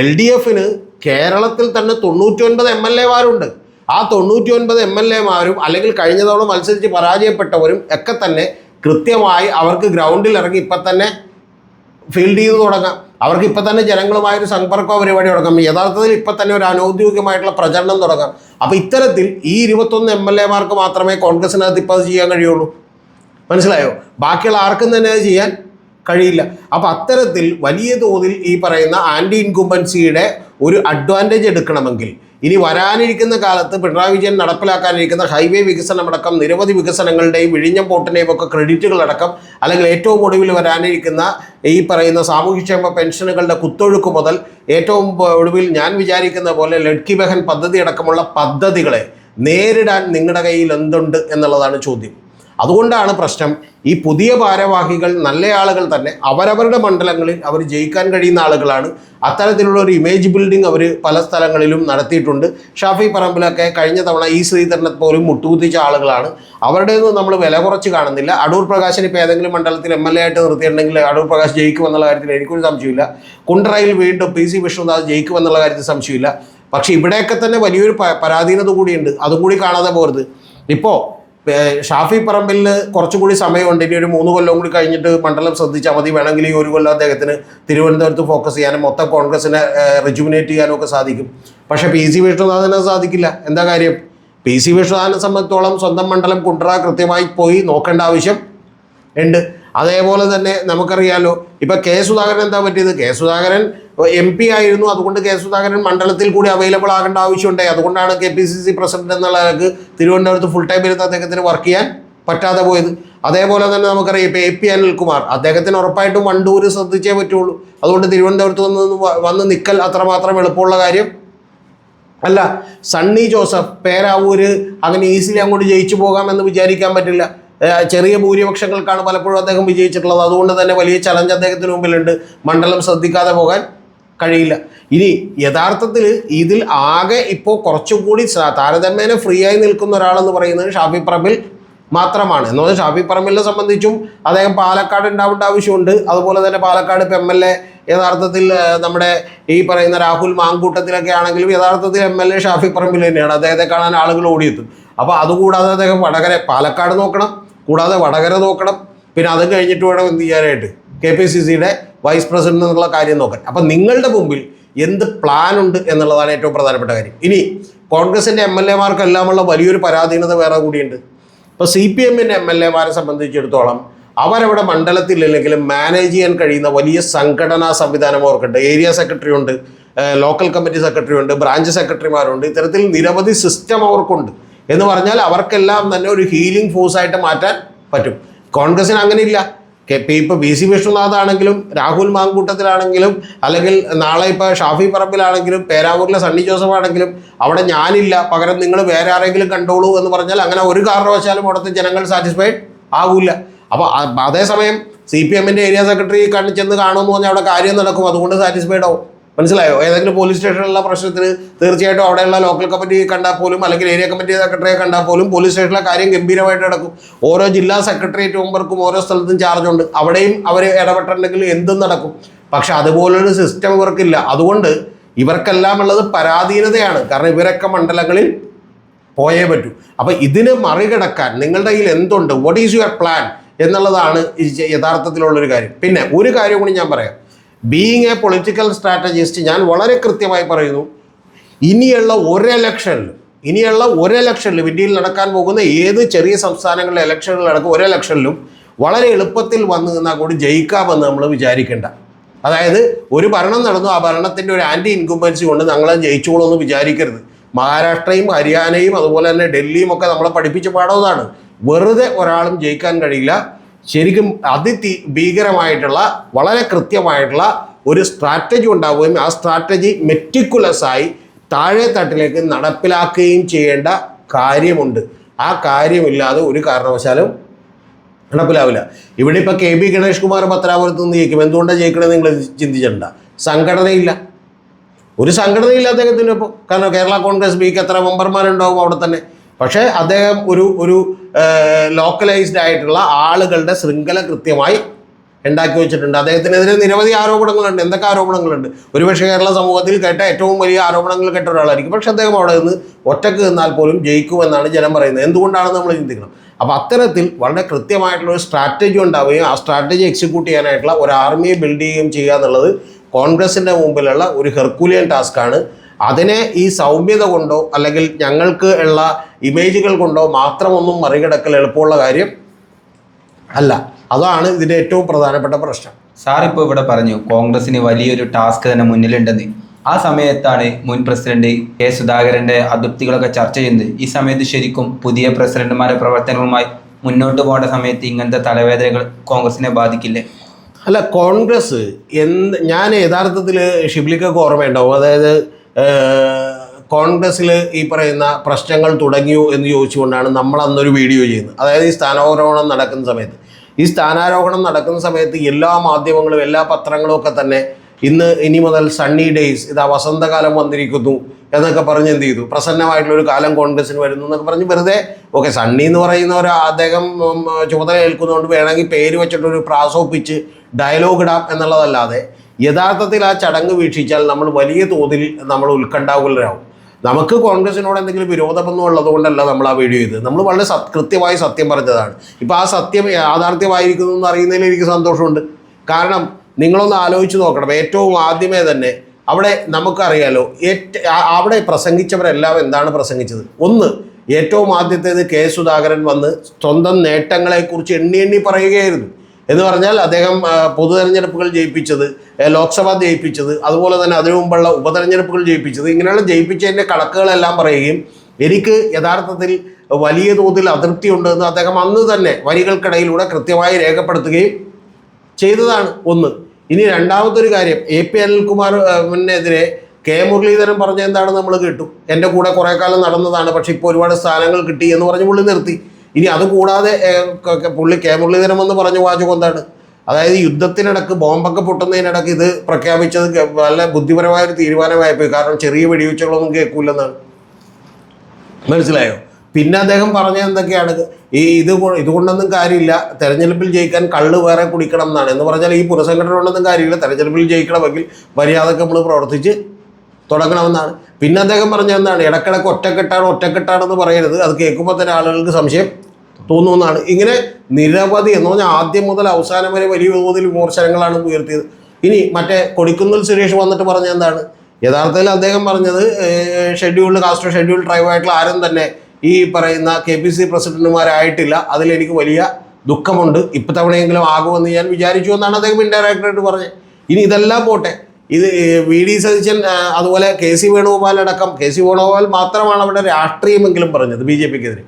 എൽ ഡി എഫിന് കേരളത്തിൽ തന്നെ തൊണ്ണൂറ്റി ഒൻപത് എം എൽ എമാരുണ്ട്. ആ തൊണ്ണൂറ്റി ഒൻപത് എം എൽ എമാരും അല്ലെങ്കിൽ കഴിഞ്ഞ തവണ മത്സരിച്ച് പരാജയപ്പെട്ടവരും ഒക്കെ തന്നെ കൃത്യമായി അവർക്ക് ഗ്രൗണ്ടിൽ ഇറങ്ങി ഇപ്പം തന്നെ ഫീൽഡ് ചെയ്ത് തുടങ്ങാം. അവർക്ക് ഇപ്പം തന്നെ ജനങ്ങളുമായൊരു സമ്പർക്ക പരിപാടി തുടങ്ങാം യഥാർത്ഥത്തിൽ ഇപ്പം തന്നെ ഒരു അനൗദ്യോഗികമായിട്ടുള്ള പ്രചരണം തുടങ്ങാം. അപ്പോൾ ഇത്തരത്തിൽ ഈ ഇരുപത്തൊന്ന് എം എൽ എമാർക്ക് മാത്രമേ കോൺഗ്രസിനകത്ത് ഇപ്പം അത് ചെയ്യാൻ കഴിയുള്ളൂ. മനസ്സിലായോ? ബാക്കിയുള്ള ആർക്കും തന്നെ അത് ചെയ്യാൻ കഴിയില്ല. അപ്പോൾ അത്തരത്തിൽ വലിയ തോതിൽ ഈ പറയുന്ന ആന്റി ഇൻകുംബൻസിയുടെ ഒരു അഡ്വാന്റേജ് എടുക്കണമെങ്കിൽ ഇനി വരാനിരിക്കുന്ന കാലത്ത് പിണറായി വിജയൻ നടപ്പിലാക്കാനിരിക്കുന്ന ഹൈവേ വികസനമടക്കം നിരവധി വികസനങ്ങളുടെയും വിഴിഞ്ഞം പോർട്ടിന്റെയും ഒക്കെ ക്രെഡിറ്റുകളടക്കം അല്ലെങ്കിൽ ഏറ്റവും ഒടുവിൽ വരാനിരിക്കുന്ന ഈ പറയുന്ന സാമൂഹ്യക്ഷേമ പെൻഷനുകളുടെ കുത്തൊഴുക്ക് മുതൽ ഏറ്റവും ഒടുവിൽ ഞാൻ വിചാരിക്കുന്ന പോലെ ലഡ്കി ബഹൻ പദ്ധതി അടക്കമുള്ള പദ്ധതികളെ നേരിടാൻ നിങ്ങളുടെ കയ്യിൽ എന്തുണ്ട് എന്നുള്ളതാണ് ചോദ്യം. അതുകൊണ്ടാണ് പ്രശ്നം ഈ പുതിയ ഭാരവാഹികൾ നല്ല ആളുകൾ തന്നെ അവരവരുടെ മണ്ഡലങ്ങളിൽ അവർ ജയിക്കാൻ കഴിയുന്ന ആളുകളാണ്. അത്തരത്തിലുള്ള ഒരു ഇമേജ് ബിൽഡിംഗ് അവർ പല സ്ഥലങ്ങളിലും നടത്തിയിട്ടുണ്ട്. ഷാഫി പറമ്പിലൊക്കെ കഴിഞ്ഞ തവണ ഈ ശ്രീധരനെ പോലും മുട്ടുകുത്തിച്ച ആളുകളാണ്. അവരുടെ ഒന്നും നമ്മൾ വില കുറച്ച് കാണുന്നില്ല. അടൂർ പ്രകാശിന് ഇപ്പോൾ ഏതെങ്കിലും മണ്ഡലത്തിൽ എം എൽ എ ആയിട്ട് നിർത്തിയിട്ടുണ്ടെങ്കിൽ അടൂർ പ്രകാശ് ജയിക്കുമെന്നുള്ള കാര്യത്തിൽ എനിക്കൊരു സംശയമില്ല കുണ്ടറയിൽ വീണ്ടും പി സി വിഷ്ണുദാസ് ജയിക്കുമെന്നുള്ള കാര്യത്തിൽ സംശയമില്ല പക്ഷേ ഇവിടെയൊക്കെ തന്നെ വലിയൊരു പരാധീനത കൂടിയുണ്ട്. അതും കൂടി കാണാതെ പോരുത്. ഇപ്പോൾ ഷാഫി പറമ്പിലിന് കുറച്ചുകൂടി സമയമുണ്ട്. ഇനി ഒരു മൂന്ന് കൊല്ലം കൂടി കഴിഞ്ഞിട്ട് മണ്ഡലം ശ്രദ്ധിച്ചാൽ മതി. വേണമെങ്കിൽ ഈ ഒരു കൊല്ലം അദ്ദേഹത്തിന് തിരുവനന്തപുരത്ത് ഫോക്കസ് ചെയ്യാനും മൊത്തം കോൺഗ്രസിനെ റിജുവിനേറ്റ് ചെയ്യാനും ഒക്കെ സാധിക്കും. പക്ഷേ പി സി വിഷ്ണുനാഥന് സാധിക്കില്ല. എന്താ കാര്യം? പി സി വിഷ്ണുനാഥനെ സംബന്ധിച്ചോളം സ്വന്തം മണ്ഡലം കുണ്ട്ര കൃത്യമായി പോയി നോക്കേണ്ട ആവശ്യം ഉണ്ട്. അതേപോലെ തന്നെ നമുക്കറിയാലോ ഇപ്പം കെ സുധാകരൻ എന്താ പറ്റിയത്? കെ സുധാകരൻ എം പി ആയിരുന്നു. അതുകൊണ്ട് കെ സുധാകരൻ മണ്ഡലത്തിൽ കൂടി അവൈലബിൾ ആകേണ്ട ആവശ്യമുണ്ടായി അതുകൊണ്ടാണ് K P C C president എന്നുള്ള നിലയ്ക്ക് തിരുവനന്തപുരത്ത് ഫുൾ ടൈം ഇരുന്ന് അദ്ദേഹത്തിന് വർക്ക് ചെയ്യാൻ പറ്റാതെ പോയത്. അതേപോലെ തന്നെ നമുക്കറിയാം ഇപ്പോൾ എ പി അനിൽകുമാർ. അദ്ദേഹത്തിന് ഉറപ്പായിട്ടും വണ്ടൂര് ശ്രദ്ധിച്ചേ പറ്റുള്ളൂ. അതുകൊണ്ട് തിരുവനന്തപുരത്ത് വന്ന് വന്ന് നിൽക്കൽ അത്രമാത്രം എളുപ്പമുള്ള കാര്യം അല്ല. സണ്ണി ജോസഫ് പേരാവൂര് അങ്ങനെ ഈസിലി അങ്ങോട്ട് ജയിച്ചു പോകാമെന്ന് വിചാരിക്കാൻ പറ്റില്ല. ചെറിയ ഭൂരിപക്ഷങ്ങൾക്കാണ് പലപ്പോഴും അദ്ദേഹം വിജയിച്ചിട്ടുള്ളത്. അതുകൊണ്ട് തന്നെ വലിയ ചലഞ്ച് അദ്ദേഹത്തിന് മുമ്പിലുണ്ട്. മണ്ഡലം ശ്രദ്ധിക്കാതെ പോകാൻ. കഴിയില്ല. ഇനി യഥാർത്ഥത്തിൽ ഇതിൽ ആകെ ഇപ്പോൾ കുറച്ചുകൂടി താരതമ്യേന ഫ്രീ ആയി നിൽക്കുന്ന ഒരാളെന്ന് പറയുന്നത് ഷാഫി പറമ്പിൽ മാത്രമാണ്. എന്ന് പറഞ്ഞാൽ ഷാഫി പറമ്പിലിനെ സംബന്ധിച്ചും അദ്ദേഹം പാലക്കാട് ഉണ്ടാവേണ്ട ആവശ്യമുണ്ട്. അതുപോലെ തന്നെ പാലക്കാട് ഇപ്പം എം എൽ എ യഥാർത്ഥത്തിൽ നമ്മുടെ ഈ പറയുന്ന രാഹുൽ മാങ്കൂട്ടത്തിലൊക്കെ ആണെങ്കിലും യഥാർത്ഥത്തിൽ M L A Shafi Parambil തന്നെയാണ്. അദ്ദേഹത്തെ കാണാൻ ആളുകൾ ഓടിയെത്തും. അപ്പോൾ അതുകൂടാതെ അദ്ദേഹം വടകര പാലക്കാട് നോക്കണം. കൂടാതെ വടകര നോക്കണം. പിന്നെ അത് കഴിഞ്ഞിട്ട് വേണം എന്ത് ചെയ്യാനായിട്ട്? കെ പി സി സിയുടെ വൈസ് പ്രസിഡന്റ് എന്നുള്ള കാര്യം നോക്കാൻ അപ്പം നിങ്ങളുടെ മുമ്പിൽ എന്ത് പ്ലാൻ ഉണ്ട് എന്നുള്ളതാണ് ഏറ്റവും പ്രധാനപ്പെട്ട കാര്യം. ഇനി കോൺഗ്രസിന്റെ എം എൽ എമാർക്കെല്ലാമുള്ള വലിയൊരു പരാധീനത വേറെ കൂടിയുണ്ട്. ഇപ്പോൾ സി പി എമ്മിന്റെ എം എൽ എമാരെ സംബന്ധിച്ചിടത്തോളം അവരവിടെ മണ്ഡലത്തിലില്ലെങ്കിലും മാനേജ് ചെയ്യാൻ കഴിയുന്ന വലിയ സംഘടനാ സംവിധാനം അവർക്കുണ്ട്. ഏരിയ സെക്രട്ടറി ഉണ്ട് ലോക്കൽ കമ്മിറ്റി സെക്രട്ടറി ഉണ്ട് ബ്രാഞ്ച് സെക്രട്ടറിമാരുണ്ട് ഇത്തരത്തിൽ നിരവധി സിസ്റ്റം അവർക്കുണ്ട്. എന്ന് പറഞ്ഞാൽ അവർക്കെല്ലാം തന്നെ ഒരു ഹീലിംഗ് ഫോഴ്സായിട്ട് മാറ്റാൻ പറ്റും. കോൺഗ്രസിന് അങ്ങനെ പി ഇപ്പോൾ ബി സി വിഷ്ണുനാഥ് ആണെങ്കിലും രാഹുൽ മാങ്കൂട്ടത്തിലാണെങ്കിലും അല്ലെങ്കിൽ നാളെ ഇപ്പോൾ ഷാഫി പറമ്പിലാണെങ്കിലും പേരാവൂരിലെ സണ്ണി ജോസഫ് ആണെങ്കിലും അവിടെ ഞാനില്ല പകരം നിങ്ങൾ വേറെ ആരെങ്കിലും കണ്ടോളൂ എന്ന് പറഞ്ഞാൽ അങ്ങനെ ഒരു കാരണവശാലും അവിടുത്തെ ജനങ്ങൾ സാറ്റിസ്ഫൈഡ് ആകൂല അപ്പോൾ അതേസമയം സി പി എമ്മിന്റെ ഏരിയ സെക്രട്ടറി കണ്ണ് ചെന്ന് കാണുമെന്ന് പറഞ്ഞാൽ അവിടെ കാര്യം നടക്കും അതുകൊണ്ട് സാറ്റിസ്ഫൈഡ് ആവും. മനസ്സിലായോ? ഏതെങ്കിലും പോലീസ് സ്റ്റേഷനിലുള്ള പ്രശ്നത്തിന് തീർച്ചയായിട്ടും അവിടെയുള്ള ലോക്കൽ കമ്മിറ്റി കണ്ടാൽ പോലും അല്ലെങ്കിൽ ഏരിയ കമ്മിറ്റി സെക്രട്ടറിയെ കണ്ടാൽ പോലും പോലീസ് സ്റ്റേഷനിലെ കാര്യം ഗംഭീരമായിട്ട് നടക്കും. ഓരോ ജില്ലാ സെക്രട്ടേറിയറ്റ് മെമ്പർക്കും ഓരോ സ്ഥലത്തും ചാർജ് ഉണ്ട്. അവിടെയും അവർ ഇടപെട്ടിട്ടുണ്ടെങ്കിൽ എന്തും നടക്കും. പക്ഷെ അതുപോലൊരു സിസ്റ്റം ഇവർക്കില്ല അതുകൊണ്ട് ഇവർക്കെല്ലാം ഉള്ളത് പരാധീനതയാണ്. കാരണം ഇവരൊക്കെ മണ്ഡലങ്ങളിൽ പോയേ പറ്റൂ. അപ്പോൾ ഇതിനെ മറികടക്കാൻ നിങ്ങളുടെ കയ്യിൽ എന്തുണ്ട്? വാട്ട് ഈസ് യുവർ പ്ലാൻ എന്നുള്ളതാണ് യഥാർത്ഥത്തിലുള്ളൊരു കാര്യം. പിന്നെ ഒരു കാര്യം കൂടി ഞാൻ പറയാം. ബീയിങ് എ പൊളിറ്റിക്കൽ സ്ട്രാറ്റജിസ്റ്റ് ഞാൻ വളരെ കൃത്യമായി പറയുന്നു ഇനിയുള്ള ഒരു ഇലക്ഷനിലും ഇനിയുള്ള ഒരു ഇലക്ഷനിലും ഇന്ത്യയിൽ നടക്കാൻ പോകുന്ന ഏത് ചെറിയ സംസ്ഥാനങ്ങളിലെ ഇലക്ഷനുകൾ നടക്കും ഒരു ഇലക്ഷനിലും വളരെ എളുപ്പത്തിൽ വന്നു നിന്നാൽ കൂടി ജയിക്കാമെന്ന് നമ്മൾ വിചാരിക്കേണ്ട. അതായത് ഒരു ഭരണം നടന്നു ആ ഭരണത്തിന്റെ ഒരു ആന്റി ഇൻകുംബൻസി കൊണ്ട് ഞങ്ങളെ ജയിച്ചോളൂ എന്ന് വിചാരിക്കരുത്. മഹാരാഷ്ട്രയും ഹരിയാനയും അതുപോലെ തന്നെ ഡൽഹിയും ഒക്കെ നമ്മളെ പഠിപ്പിച്ച പാടുന്നതാണ്. വെറുതെ ഒരാളും ജയിക്കാൻ കഴിയില്ല. ശരിക്കും അതി ഭീകരമായിട്ടുള്ള വളരെ കൃത്യമായിട്ടുള്ള ഒരു സ്ട്രാറ്റജി ഉണ്ടാവുകയും ആ സ്ട്രാറ്റജി മെറ്റിക്കുലസ് ആയി താഴെ തട്ടിലേക്ക് നടപ്പിലാക്കുകയും ചെയ്യേണ്ട കാര്യമുണ്ട്. ആ കാര്യമില്ലാതെ ഒരു കാരണവശാലും നടപ്പിലാവില്ല. ഇവിടെ ഇപ്പോൾ കെ ബി ഗണേഷ് കുമാർ പത്രാപുരത്ത് നിന്ന് ജയിക്കും. എന്തുകൊണ്ടാണ് ജയിക്കണമെന്ന് നിങ്ങൾ ചിന്തിച്ചിട്ടുണ്ട? സംഘടനയില്ല. ഒരു സംഘടനയില്ല അദ്ദേഹത്തിന്റെ ഇപ്പോൾ കാരണം കേരള കോൺഗ്രസ് ബിക്ക് എത്ര മെമ്പർമാരുണ്ടാവും അവിടെ തന്നെ. പക്ഷേ അദ്ദേഹം ഒരു ഒരു ലോക്കലൈസ്ഡ് ആയിട്ടുള്ള ആളുകളുടെ ശൃംഖല കൃത്യമായി ഉണ്ടാക്കി വെച്ചിട്ടുണ്ട്. അദ്ദേഹത്തിനെതിരെ നിരവധി ആരോപണങ്ങളുണ്ട്. എന്തൊക്കെ ആരോപണങ്ങളുണ്ട്? ഒരുപക്ഷെ കേരള സമൂഹത്തിൽ കേട്ട ഏറ്റവും വലിയ ആരോപണങ്ങൾ കേട്ട ഒരാളായിരിക്കും. പക്ഷെ അദ്ദേഹം അവിടെ നിന്ന് ഒറ്റയ്ക്ക് നിന്നാൽ പോലും ജയിക്കുമെന്നാണ് ജനം പറയുന്നത്. എന്തുകൊണ്ടാണ് നമ്മൾ ചിന്തിക്കണം. അപ്പോൾ അത്തരത്തിൽ വളരെ കൃത്യമായിട്ടുള്ള ഒരു സ്ട്രാറ്റജി ഉണ്ടാവുകയും ആ സ്ട്രാറ്റജി എക്സിക്യൂട്ട് ചെയ്യാനായിട്ടുള്ള ഒരു ആർമിയെ ബിൽഡ് ചെയ്യുകയും ചെയ്യുക എന്നുള്ളത് കോൺഗ്രസിന്റെ മുമ്പിലുള്ള ഒരു ഹെർക്കുലിയൻ ടാസ്ക്കാണ് അതിനെ ഈ സൗമ്യത കൊണ്ടോ അല്ലെങ്കിൽ ഞങ്ങൾക്ക് ഉള്ള ഇമേജുകൾ കൊണ്ടോ മാത്രമൊന്നും മറികടക്കൽ എളുപ്പമുള്ള കാര്യം അല്ല. അതാണ് ഇതിന്റെ ഏറ്റവും പ്രധാനപ്പെട്ട പ്രശ്നം. സാർ ഇപ്പോൾ ഇവിടെ പറഞ്ഞു കോൺഗ്രസിന് വലിയൊരു ടാസ്ക് തന്നെ മുന്നിലുണ്ടെന്ന്. ആ സമയത്താണ് മുൻ പ്രസിഡന്റ് കെ സുധാകരന്റെ അതൃപ്തികളൊക്കെ ചർച്ച ചെയ്യുന്നത്. ഈ സമയത്ത് ശരിക്കും പുതിയ പ്രസിഡന്റുമാരെ പ്രവർത്തനങ്ങളുമായി മുന്നോട്ട് പോകേണ്ട സമയത്ത് ഇങ്ങനത്തെ തലവേദനകൾ കോൺഗ്രസിനെ ബാധിക്കില്ലേ? അല്ല കോൺഗ്രസ് എന്ത് ഞാൻ യഥാർത്ഥത്തിൽ ഷിബ്ലിക്കൊക്കെ ഓർമ്മയുണ്ടാവും. അതായത് കോൺഗ്രസ്സിൽ ഈ പറയുന്ന പ്രശ്നങ്ങൾ തുടങ്ങിയോ എന്ന് ചോദിച്ചുകൊണ്ടാണ് നമ്മൾ അന്നൊരു വീഡിയോ ചെയ്യുന്നത്. അതായത് ഈ സ്ഥാനാരോഹണം നടക്കുന്ന സമയത്ത്. ഈ സ്ഥാനാരോഹണം നടക്കുന്ന സമയത്ത് എല്ലാ മാധ്യമങ്ങളും എല്ലാ പത്രങ്ങളും ഒക്കെ തന്നെ ഇന്ന് ഇനി മുതൽ സണ്ണി ഡേയ്സ് ഇതാ വസന്തകാലം വന്നിരിക്കുന്നു എന്നൊക്കെ പറഞ്ഞ് എന്ത് ചെയ്തു? പ്രസന്നമായിട്ടുള്ള ഒരു കാലം കോൺഗ്രസ്സിന് വരുന്നു എന്നൊക്കെ പറഞ്ഞ് വെറുതെ ഓക്കെ സണ്ണി എന്ന് പറയുന്ന ഒരു അദ്ദേഹം ചുമതല ഏൽക്കുന്നതുകൊണ്ട് വേണമെങ്കിൽ പേര് വെച്ചിട്ടൊരു പ്രാസോപ്പിച്ച് ഡയലോഗ് ഇടാം എന്നുള്ളതല്ലാതെ യഥാർത്ഥത്തിൽ ആ ചടങ്ങ് വീക്ഷിച്ചാൽ നമ്മൾ വലിയ തോതിൽ നമ്മൾ ഉത്കണ്ഠാകുലരാകും നമുക്ക് കോൺഗ്രസിനോട് എന്തെങ്കിലും വിരോധമൊന്നും ഉള്ളത് കൊണ്ടല്ല നമ്മൾ ആ വീഡിയോ ചെയ്തത്. നമ്മൾ വളരെ കൃത്യമായി സത്യം പറഞ്ഞതാണ്. ഇപ്പോൾ ആ സത്യം യാഥാർത്ഥ്യമായിരിക്കുന്നു എന്ന് അറിയുന്നതിൽ എനിക്ക് സന്തോഷമുണ്ട്. കാരണം നിങ്ങളൊന്ന് ആലോചിച്ച് നോക്കണം. ഏറ്റവും ആദ്യമേ തന്നെ അവിടെ നമുക്കറിയാലോ ഏറ്റ അവിടെ പ്രസംഗിച്ചവരെല്ലാം എന്താണ് പ്രസംഗിച്ചത്? ഒന്ന് ഏറ്റവും ആദ്യത്തേത് കെ സുധാകരൻ വന്ന് സ്വന്തം നേട്ടങ്ങളെക്കുറിച്ച് എണ്ണി എണ്ണി പറയുകയായിരുന്നു. എന്ന് പറഞ്ഞാൽ അദ്ദേഹം പൊതു തെരഞ്ഞെടുപ്പുകൾ ജയിപ്പിച്ചത് ലോക്സഭ ജയിപ്പിച്ചത് അതുപോലെ തന്നെ അതിനു മുമ്പുള്ള ഉപതെരഞ്ഞെടുപ്പുകൾ ജയിപ്പിച്ചത് ഇങ്ങനെയുള്ള ജയിപ്പിച്ചതിന്റെ കണക്കുകളെല്ലാം പറയുകയും എനിക്ക് യഥാർത്ഥത്തിൽ വലിയ തോതിൽ അതൃപ്തിയുണ്ട് എന്ന് അദ്ദേഹം അന്ന് തന്നെ വരികൾക്കിടയിലൂടെ കൃത്യമായി രേഖപ്പെടുത്തുകയും ചെയ്തതാണ് ഒന്ന്. ഇനി രണ്ടാമത്തൊരു കാര്യം എ പി അനിൽകുമാറിനെതിരെ കെ മുരളീധരൻ പറഞ്ഞ നമ്മൾ കേട്ടു. എന്റെ കൂടെ കുറേ കാലം നടന്നതാണ് പക്ഷേ ഇപ്പോൾ ഒരുപാട് സ്ഥാനങ്ങൾ കിട്ടി എന്ന് പറഞ്ഞ് പുള്ളി നിർത്തി. ഇനി അത് കൂടാതെ ഏഹ്, ക- ക- പുള്ളി കെ മുരളീധരം എന്ന് പറഞ്ഞ വാചകം എന്താണ്? അതായത് യുദ്ധത്തിനിടക്ക് ബോംബൊക്കെ പൊട്ടുന്നതിനിടക്ക് ഇത് പ്രഖ്യാപിച്ചത് നല്ല ബുദ്ധിപരമായ ഒരു തീരുമാനമായിപ്പോയി. കാരണം ചെറിയ വെടിവെച്ചുകളൊന്നും കേൾക്കൂലെന്നാണ് മനസ്സിലായോ? പിന്നെ അദ്ദേഹം പറഞ്ഞത് എന്തൊക്കെയാണ്? ഈ ഇത് ഇതുകൊണ്ടൊന്നും കാര്യമില്ല. തെരഞ്ഞെടുപ്പിൽ ജയിക്കാൻ കള്ള് വേറെ കുടിക്കണം എന്നാണ്. എന്ന് പറഞ്ഞാൽ ഈ പുനഃസംഘടന കൊണ്ടൊന്നും കാര്യമില്ല. തെരഞ്ഞെടുപ്പിൽ ജയിക്കണമെങ്കിൽ മര്യാദയ്ക്ക് നമ്മൾ പ്രവർത്തിച്ച് തുടങ്ങണമെന്നാണ്. പിന്നെ അദ്ദേഹം പറഞ്ഞ എന്താണ്? ഇടക്കിടക്ക് ഒറ്റക്കെട്ടാണ് ഒറ്റക്കെട്ടാണെന്ന് പറയരുത്. അത് കേൾക്കുമ്പോൾ തന്നെ ആളുകൾക്ക് സംശയം തോന്നുമെന്നാണ് ഇങ്ങനെ നിരവധി എന്ന് പറഞ്ഞാൽ ആദ്യം മുതൽ അവസാനം വരെ വലിയ തോതിൽ വിമർശനങ്ങളാണ് ഉയർത്തിയത്. ഇനി മറ്റേ കൊടിക്കുന്നിൽ സുരേഷ് വന്നിട്ട് പറഞ്ഞ എന്താണ്? യഥാർത്ഥത്തിൽ അദ്ദേഹം പറഞ്ഞത് ഷെഡ്യൂൾഡ് കാസ്റ്റ് ഷെഡ്യൂൾഡ് ട്രൈബ് ആയിട്ടുള്ള ആരും തന്നെ ഈ പറയുന്ന കെ പി സി പ്രസിഡന്റുമാരായിട്ടില്ല. അതിലെനിക്ക് വലിയ ദുഃഖമുണ്ട്. ഇത്തവണയെങ്കിലും ആകുമെന്ന് ഞാൻ വിചാരിച്ചു എന്നാണ് അദ്ദേഹം ഇൻഡയറക്ടറായിട്ട് പറഞ്ഞത്. ഇനി ഇതെല്ലാം പോട്ടെ. ഇത് വി ഡി സതീശൻ അതുപോലെ കെ സി വേണുഗോപാൽ അടക്കം കെ സി വേണുഗോപാൽ മാത്രമാണ് അവിടെ രാഷ്ട്രീയമെങ്കിലും പറഞ്ഞത് ബി ജെ പിക്കെതിരെ.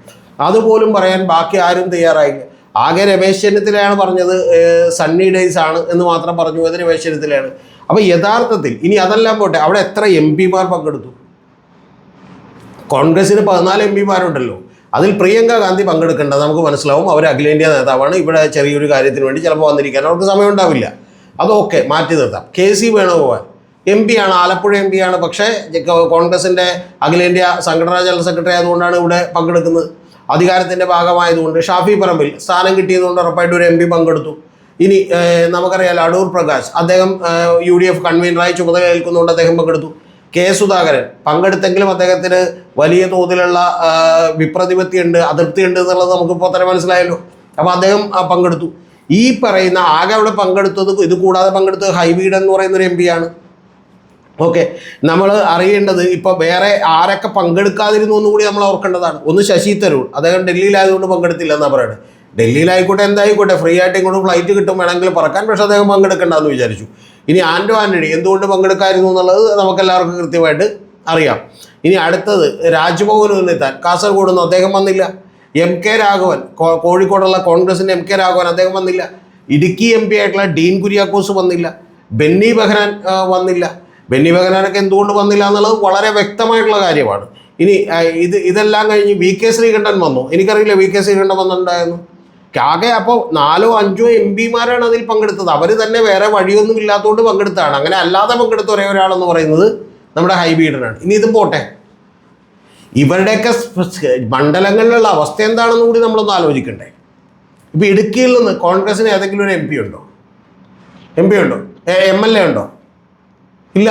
അതുപോലും പറയാൻ ബാക്കി ആരും തയ്യാറായില്ല. ആകെ രമേശ് ചെന്നിത്തലയാണ് പറഞ്ഞത് സണ്ണി ഡേയ്സ് ആണ് എന്ന് മാത്രം പറഞ്ഞു അത് രമേശ് ചെന്നിത്തലയാണ്. അപ്പോൾ യഥാർത്ഥത്തിൽ ഇനി അതെല്ലാം പോട്ടെ അവിടെ എത്ര എം പിമാർ പങ്കെടുത്തു? കോൺഗ്രസിന് പതിനാല് എം പിമാരുണ്ടല്ലോ. അതിൽ പ്രിയങ്ക ഗാന്ധി പങ്കെടുക്കേണ്ടത് നമുക്ക് മനസ്സിലാവും. അവർ അഖിലേന്ത്യാ നേതാവാണ്. ഇവിടെ ചെറിയൊരു കാര്യത്തിന് വേണ്ടി ചിലപ്പോൾ വന്നിരിക്കാൻ അവർക്ക് സമയം ഉണ്ടാവില്ല അതൊക്കെ മാറ്റി നിർത്താം. K C Venugopal M P ആണ് ആലപ്പുഴ എം പി ആണ് പക്ഷേ കോൺഗ്രസിന്റെ അഖിലേന്ത്യാ സംഘടനാ ജനറൽ സെക്രട്ടറി ആയതുകൊണ്ടാണ് ഇവിടെ പങ്കെടുക്കുന്നത്. അധികാരത്തിന്റെ ഭാഗമായതുകൊണ്ട് ഷാഫി പറമ്പിൽ സ്ഥാനം കിട്ടിയതുകൊണ്ട് ഉറപ്പായിട്ടും ഒരു എം പി പങ്കെടുത്തു. ഇനി നമുക്കറിയാം നമുക്കറിയാലോ അടൂർ പ്രകാശ് അദ്ദേഹം യു ഡി എഫ് കൺവീനറായി ചുമതല ഏൽക്കുന്നതുകൊണ്ട് അദ്ദേഹം പങ്കെടുത്തു. കെ സുധാകരൻ പങ്കെടുത്തെങ്കിലും അദ്ദേഹത്തിന് വലിയ തോതിലുള്ള വിപ്രതിപത്തിയുണ്ട് അതൃപ്തിയുണ്ട് എന്നുള്ളത് നമുക്കിപ്പോൾ തന്നെ മനസ്സിലായല്ലോ. അപ്പോൾ അദ്ദേഹം പങ്കെടുത്തു. ഈ പറയുന്ന ആകെ അവിടെ പങ്കെടുത്തത് ഇത് കൂടാതെ പങ്കെടുത്തത് ഹൈബീഡ് എന്ന് പറയുന്ന ഒരു എം ആണ്. ഓക്കെ. നമ്മൾ അറിയേണ്ടത് ഇപ്പോൾ വേറെ ആരൊക്കെ പങ്കെടുക്കാതിരുന്നു എന്ന് കൂടി നമ്മൾ ഓർക്കേണ്ടതാണ്. ഒന്ന് ശശി തരൂർ. അദ്ദേഹം ഡൽഹിയിലായതുകൊണ്ട് പങ്കെടുത്തില്ല എന്നാണ് പറയുന്നത് ഡൽഹിയിലായിക്കോട്ടെ എന്തായിക്കോട്ടെ ഫ്രീ ആയിട്ട് ഇങ്ങോട്ട് ഫ്ലൈറ്റ് കിട്ടും വേണമെങ്കിൽ പറക്കാൻ പക്ഷേ അദ്ദേഹം പങ്കെടുക്കേണ്ടെന്ന് വിചാരിച്ചു. ഇനി ആൻഡോ ആന്റണി എന്തുകൊണ്ട് പങ്കെടുക്കായിരുന്നു എന്നുള്ളത് നമുക്കെല്ലാവർക്കും കൃത്യമായിട്ട് അറിയാം. ഇനി അടുത്തത് രാജ്ഭവനിൽ നിന്നെത്താൻ. കാസർഗോഡ് നിന്ന് അദ്ദേഹം വന്നില്ല. എം കെ രാഘവൻ കോഴിക്കോടുള്ള കോൺഗ്രസിന്റെ എം കെ രാഘവൻ അദ്ദേഹം വന്നില്ല. ഇടുക്കി എം പി ആയിട്ടുള്ള ഡീൻ കുര്യാക്കോസ് വന്നില്ല. ബെന്നി ബെഹ്റാൻ വന്നില്ല. ബെന്നി ബഹനാനൊക്കെ എന്തുകൊണ്ട് വന്നില്ല എന്നുള്ളത് വളരെ വ്യക്തമായിട്ടുള്ള കാര്യമാണ്. ഇനി ഇത് ഇതെല്ലാം കഴിഞ്ഞ് വി കെ ശ്രീകണ്ഠൻ വന്നു. എനിക്കറിയില്ല വി കെ ശ്രീകണ്ഠൻ വന്നിട്ടുണ്ടായിരുന്നു ആകെ അപ്പോൾ നാലോ അഞ്ചോ എം പിമാരാണ് അതിൽ പങ്കെടുത്തത്. അവർ തന്നെ വേറെ വഴിയൊന്നും ഇല്ലാത്തതുകൊണ്ട് പങ്കെടുത്തതാണ് അങ്ങനെ അല്ലാതെ പങ്കെടുത്ത ഒരേ ഒരാളെന്ന് പറയുന്നത് നമ്മുടെ ഹൈബീഡനാണ്. ഇനി ഇതും പോട്ടെ. ഇവരുടെയൊക്കെ മണ്ഡലങ്ങളിലുള്ള അവസ്ഥ എന്താണെന്ന് കൂടി നമ്മളൊന്ന് ആലോചിക്കണ്ടേ. ഇപ്പം ഇടുക്കിയിൽ നിന്ന് കോൺഗ്രസിന് ഏതെങ്കിലും ഒരു എം പി ഉണ്ടോ? എം പി ഉണ്ടോ? എം എൽ എ ഉണ്ടോ? ഇല്ല.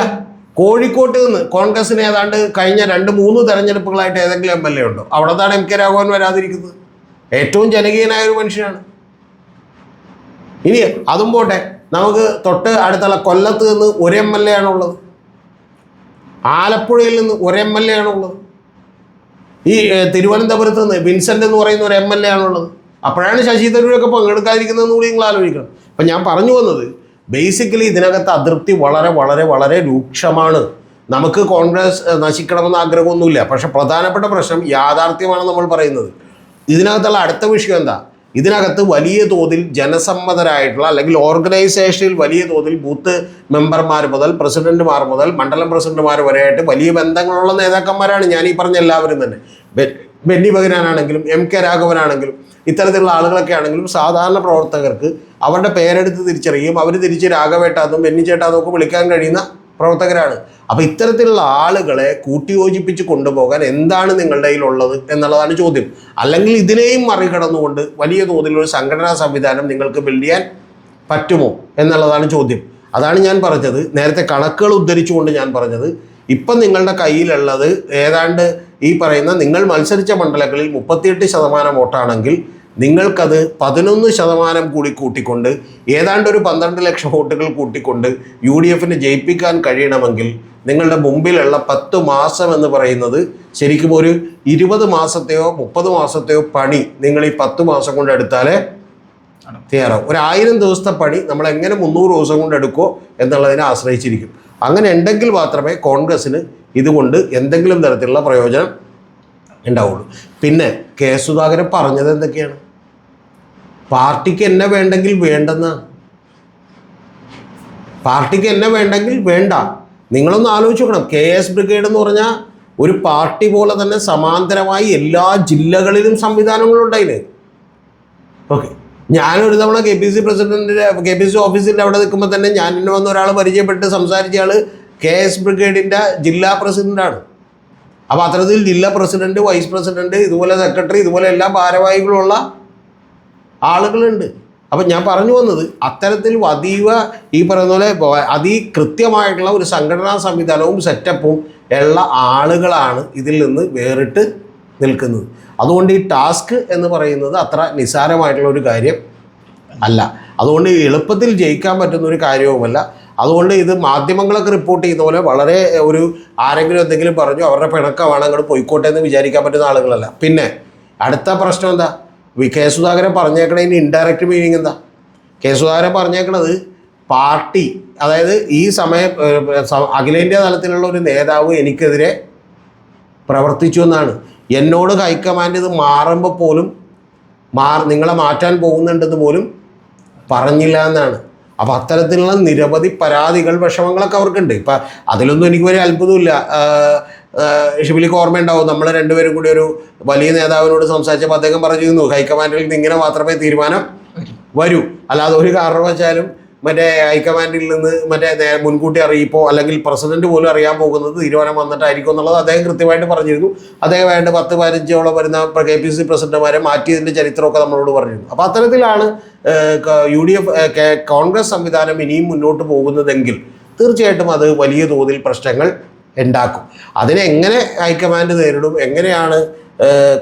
കോഴിക്കോട്ട് നിന്ന് കോൺഗ്രസിന് ഏതാണ്ട് കഴിഞ്ഞ രണ്ട് മൂന്ന് തെരഞ്ഞെടുപ്പുകളായിട്ട് ഏതെങ്കിലും എം എൽ എ ഉണ്ടോ? അവിടെ നിന്നാണ് എം കെ രാഘവൻ വരാതിരിക്കുന്നത്? ഏറ്റവും ജനകീയനായ ഒരു മനുഷ്യനാണ്. ഇനി അതും പോട്ടെ. നമുക്ക് തൊട്ട് അടുത്തുള്ള കൊല്ലത്ത് നിന്ന് ഒരു എം എൽ എ ആണുള്ളത് ആലപ്പുഴയിൽ നിന്ന് ഒരു എം എൽ എ ആണുള്ളത് ഈ തിരുവനന്തപുരത്ത് നിന്ന് വിൻസെന്റ് എന്ന് പറയുന്ന ഒരു എം എൽ എ ആണുള്ളത് അപ്പോഴാണ് ശശി തരൂരൊക്കെ പങ്കെടുക്കാതിരിക്കുന്നതെന്ന് കൂടി നിങ്ങൾ ആലോചിക്കണം. അപ്പം ഞാൻ പറഞ്ഞു വന്നത് ബേസിക്കലി ഇതിനകത്ത് അതൃപ്തി വളരെ വളരെ വളരെ രൂക്ഷമാണ്. നമുക്ക് കോൺഗ്രസ് നശിക്കണമെന്ന് ആഗ്രഹമൊന്നുമില്ല. പക്ഷെ പ്രധാനപ്പെട്ട പ്രശ്നം യാഥാർത്ഥ്യമാണ് നമ്മൾ പറയുന്നത്. ഇതിനകത്തുള്ള അടുത്ത വിഷയം എന്താ? ഇതിനകത്ത് വലിയ തോതിൽ ജനസമ്മതരായിട്ടുള്ള അല്ലെങ്കിൽ ഓർഗനൈസേഷനിൽ വലിയ തോതിൽ ബൂത്ത് മെമ്പർമാർ മുതൽ പ്രസിഡന്റുമാർ മുതൽ മണ്ഡലം പ്രസിഡന്റുമാർ വരെയായിട്ട് വലിയ ബന്ധങ്ങളുള്ള നേതാക്കന്മാരാണ് ഞാൻ ഈ പറഞ്ഞ എല്ലാവരും തന്നെ. ബെന്നി ബഹനാണെങ്കിലും എം കെ രാഘവനാണെങ്കിലും ഇത്തരത്തിലുള്ള ആളുകളൊക്കെ ആണെങ്കിലും സാധാരണ പ്രവർത്തകർക്ക് അവരുടെ പേരെടുത്ത് തിരിച്ചറിയും അവർ തിരിച്ച് രാഘവേട്ടാന്നും ബെന്നി ചേട്ടാന്നും ഒക്കെ വിളിക്കാൻ കഴിയുന്ന പ്രവർത്തകരാണ്. അപ്പോൾ ഇത്തരത്തിലുള്ള ആളുകളെ കൂട്ടിയോജിപ്പിച്ച് കൊണ്ടുപോകാൻ എന്താണ് നിങ്ങളുടെ കയ്യിലുള്ളത് എന്നുള്ളതാണ് ചോദ്യം. അല്ലെങ്കിൽ ഇതിനെയും മറികടന്നുകൊണ്ട് വലിയ തോതിലൊരു സംഘടനാ സംവിധാനം നിങ്ങൾക്ക് ബിൽഡ് ചെയ്യാൻ പറ്റുമോ എന്നുള്ളതാണ് ചോദ്യം. അതാണ് ഞാൻ പറഞ്ഞത്. നേരത്തെ കണക്കുകൾ ഉദ്ധരിച്ചുകൊണ്ട് ഞാൻ പറഞ്ഞത്. ഇപ്പം നിങ്ങളുടെ കയ്യിലുള്ളത് ഏതാണ്ട് ഈ പറയുന്ന നിങ്ങൾ മത്സരിച്ച മണ്ഡലങ്ങളിൽ മുപ്പത്തിയെട്ട് ശതമാനം വോട്ടാണെങ്കിൽ നിങ്ങൾക്കത് പതിനൊന്ന് ശതമാനം കൂടി കൂട്ടിക്കൊണ്ട് ഏതാണ്ട് ഒരു പന്ത്രണ്ട് ലക്ഷം വോട്ടുകൾ കൂട്ടിക്കൊണ്ട് യു ഡി എഫിന് ജയിപ്പിക്കാൻ കഴിയണമെങ്കിൽ നിങ്ങളുടെ മുമ്പിലുള്ള പത്ത് മാസം എന്ന് പറയുന്നത് ശരിക്കും ഒരു ഇരുപത് മാസത്തെയോ മുപ്പത് മാസത്തെയോ പണി നിങ്ങൾ ഈ പത്ത് മാസം കൊണ്ട് എടുത്താലേ തയ്യാറാവും. ഒരു ആയിരം ദിവസത്തെ പണി നമ്മൾ എങ്ങനെ മുന്നൂറ് ദിവസം കൊണ്ട് എടുക്കുമോ എന്നുള്ളതിനെ ആശ്രയിച്ചിരിക്കും. അങ്ങനെ ഉണ്ടെങ്കിൽ മാത്രമേ കോൺഗ്രസ്സിന് ഇതുകൊണ്ട് എന്തെങ്കിലും തരത്തിലുള്ള പ്രയോജനം ഉണ്ടാവുള്ളൂ. പിന്നെ കെ സുധാകരൻ പറഞ്ഞത് എന്തൊക്കെയാണ്? പാർട്ടിക്ക് എന്നെ വേണ്ടെങ്കിൽ വേണ്ടെന്ന്. പാർട്ടിക്ക് എന്നെ വേണ്ടെങ്കിൽ വേണ്ട. നിങ്ങളൊന്ന് ആലോചിച്ച് നോക്കണം. കെ എസ് ബ്രിഗേഡ് എന്ന് പറഞ്ഞാൽ ഒരു പാർട്ടി പോലെ തന്നെ സമാന്തരമായി എല്ലാ ജില്ലകളിലും സംവിധാനങ്ങളുണ്ടായില്ലേ? ഓക്കെ. ഞാനൊരു തവണ കെ പി സി പ്രസിഡന്റിന്റെ കെ പി സി ഓഫീസിന്റെ അവിടെ നിൽക്കുമ്പോൾ തന്നെ ഞാൻ എന്നെ വന്ന ഒരാൾ പരിചയപ്പെട്ട് സംസാരിച്ച ആൾ കെ എസ് ബ്രിഗേഡിന്റെ ജില്ലാ പ്രസിഡന്റാണ്. അപ്പോൾ അത്തരത്തിൽ ജില്ലാ പ്രസിഡന്റ് വൈസ് പ്രസിഡന്റ് ഇതുപോലെ സെക്രട്ടറി ഇതുപോലെ എല്ലാ ഭാരവാഹികളുള്ള ആളുകളുണ്ട്. അപ്പം ഞാൻ പറഞ്ഞു വന്നത് അത്തരത്തിൽ അതീവ ഈ പറയുന്ന പോലെ അതികൃത്യമായിട്ടുള്ള ഒരു സംഘടനാ സംവിധാനവും സെറ്റപ്പും ഉള്ള ആളുകളാണ് ഇതിൽ നിന്ന് വേറിട്ട് നിൽക്കുന്നത്. അതുകൊണ്ട് ഈ ടാസ്ക് എന്ന് പറയുന്നത് അത്ര നിസ്സാരമായിട്ടുള്ള ഒരു കാര്യം അല്ല. അതുകൊണ്ട് എളുപ്പത്തിൽ ജയിക്കാൻ പറ്റുന്ന ഒരു കാര്യവുമല്ല. അതുകൊണ്ട് ഇത് മാധ്യമങ്ങളൊക്കെ റിപ്പോർട്ട് ചെയ്യുന്ന പോലെ വളരെ ഒരു ആരെങ്കിലും എന്തെങ്കിലും പറഞ്ഞു അവരുടെ പിണക്കമാണ് അങ്ങോട്ട് പോയിക്കോട്ടെ എന്ന് വിചാരിക്കാൻ പറ്റുന്ന ആളുകളല്ല. പിന്നെ അടുത്ത പ്രശ്നം എന്താ? കെ സുധാകരൻ പറഞ്ഞേക്കണതിന് ഇൻഡയറക്റ്റ് മീനിങ് എന്താ? കെ സുധാകരൻ പറഞ്ഞേക്കണത് പാർട്ടി അതായത് ഈ സമയം അഖിലേന്ത്യാ തലത്തിലുള്ള ഒരു നേതാവ് എനിക്കെതിരെ പ്രവർത്തിച്ചു എന്നാണ്. എന്നോട് ഹൈക്കമാൻഡ് ഇത് മാറുമ്പോൾ പോലും മാ നിങ്ങളെ മാറ്റാൻ പോകുന്നുണ്ടെന്ന് പോലും പറഞ്ഞില്ല എന്നാണ്. അപ്പോൾ അത്തരത്തിലുള്ള നിരവധി പരാതികൾ വിഷമങ്ങളൊക്കെ അവർക്കുണ്ട്. ഇപ്പം അതിലൊന്നും എനിക്ക് വലിയ അത്ഭുതമില്ല. ഷിബിലിക്ക് ഓർമ്മയുണ്ടാവും. നമ്മൾ രണ്ടുപേരും കൂടി ഒരു വലിയ നേതാവിനോട് സംസാരിച്ചപ്പോൾ അദ്ദേഹം പറഞ്ഞിരുന്നു ഹൈക്കമാൻഡിൽ നിന്ന് ഇങ്ങനെ മാത്രമേ തീരുമാനം വരൂ. അല്ലാതെ ഒരു കാരണവശാലും മറ്റേ ഹൈക്കമാൻഡിൽ നിന്ന് മറ്റേ മുൻകൂട്ടി അറിയിപ്പോ അല്ലെങ്കിൽ പ്രസിഡന്റ് പോലും അറിയാൻ പോകുന്നത് തീരുമാനം വന്നിട്ടായിരിക്കും എന്നുള്ളത് അദ്ദേഹം കൃത്യമായിട്ട് പറഞ്ഞിരുന്നു. അദ്ദേഹം വേണ്ട പത്ത് പതിനഞ്ചോളം വരുന്ന കെ പി സി പ്രസിഡന്റുമാരെ മാറ്റിയതിന്റെ ചരിത്രമൊക്കെ നമ്മളോട് പറഞ്ഞിരുന്നു. അപ്പൊ അത്തരത്തിലാണ് യു ഡി എഫ് കോൺഗ്രസ് സംവിധാനം ഇനിയും മുന്നോട്ട് പോകുന്നതെങ്കിൽ തീർച്ചയായിട്ടും അത് വലിയ തോതിൽ പ്രശ്നങ്ങൾ ഉണ്ടാക്കും. അതിനെങ്ങനെ ഹൈക്കമാൻഡ് നേരിടും എങ്ങനെയാണ്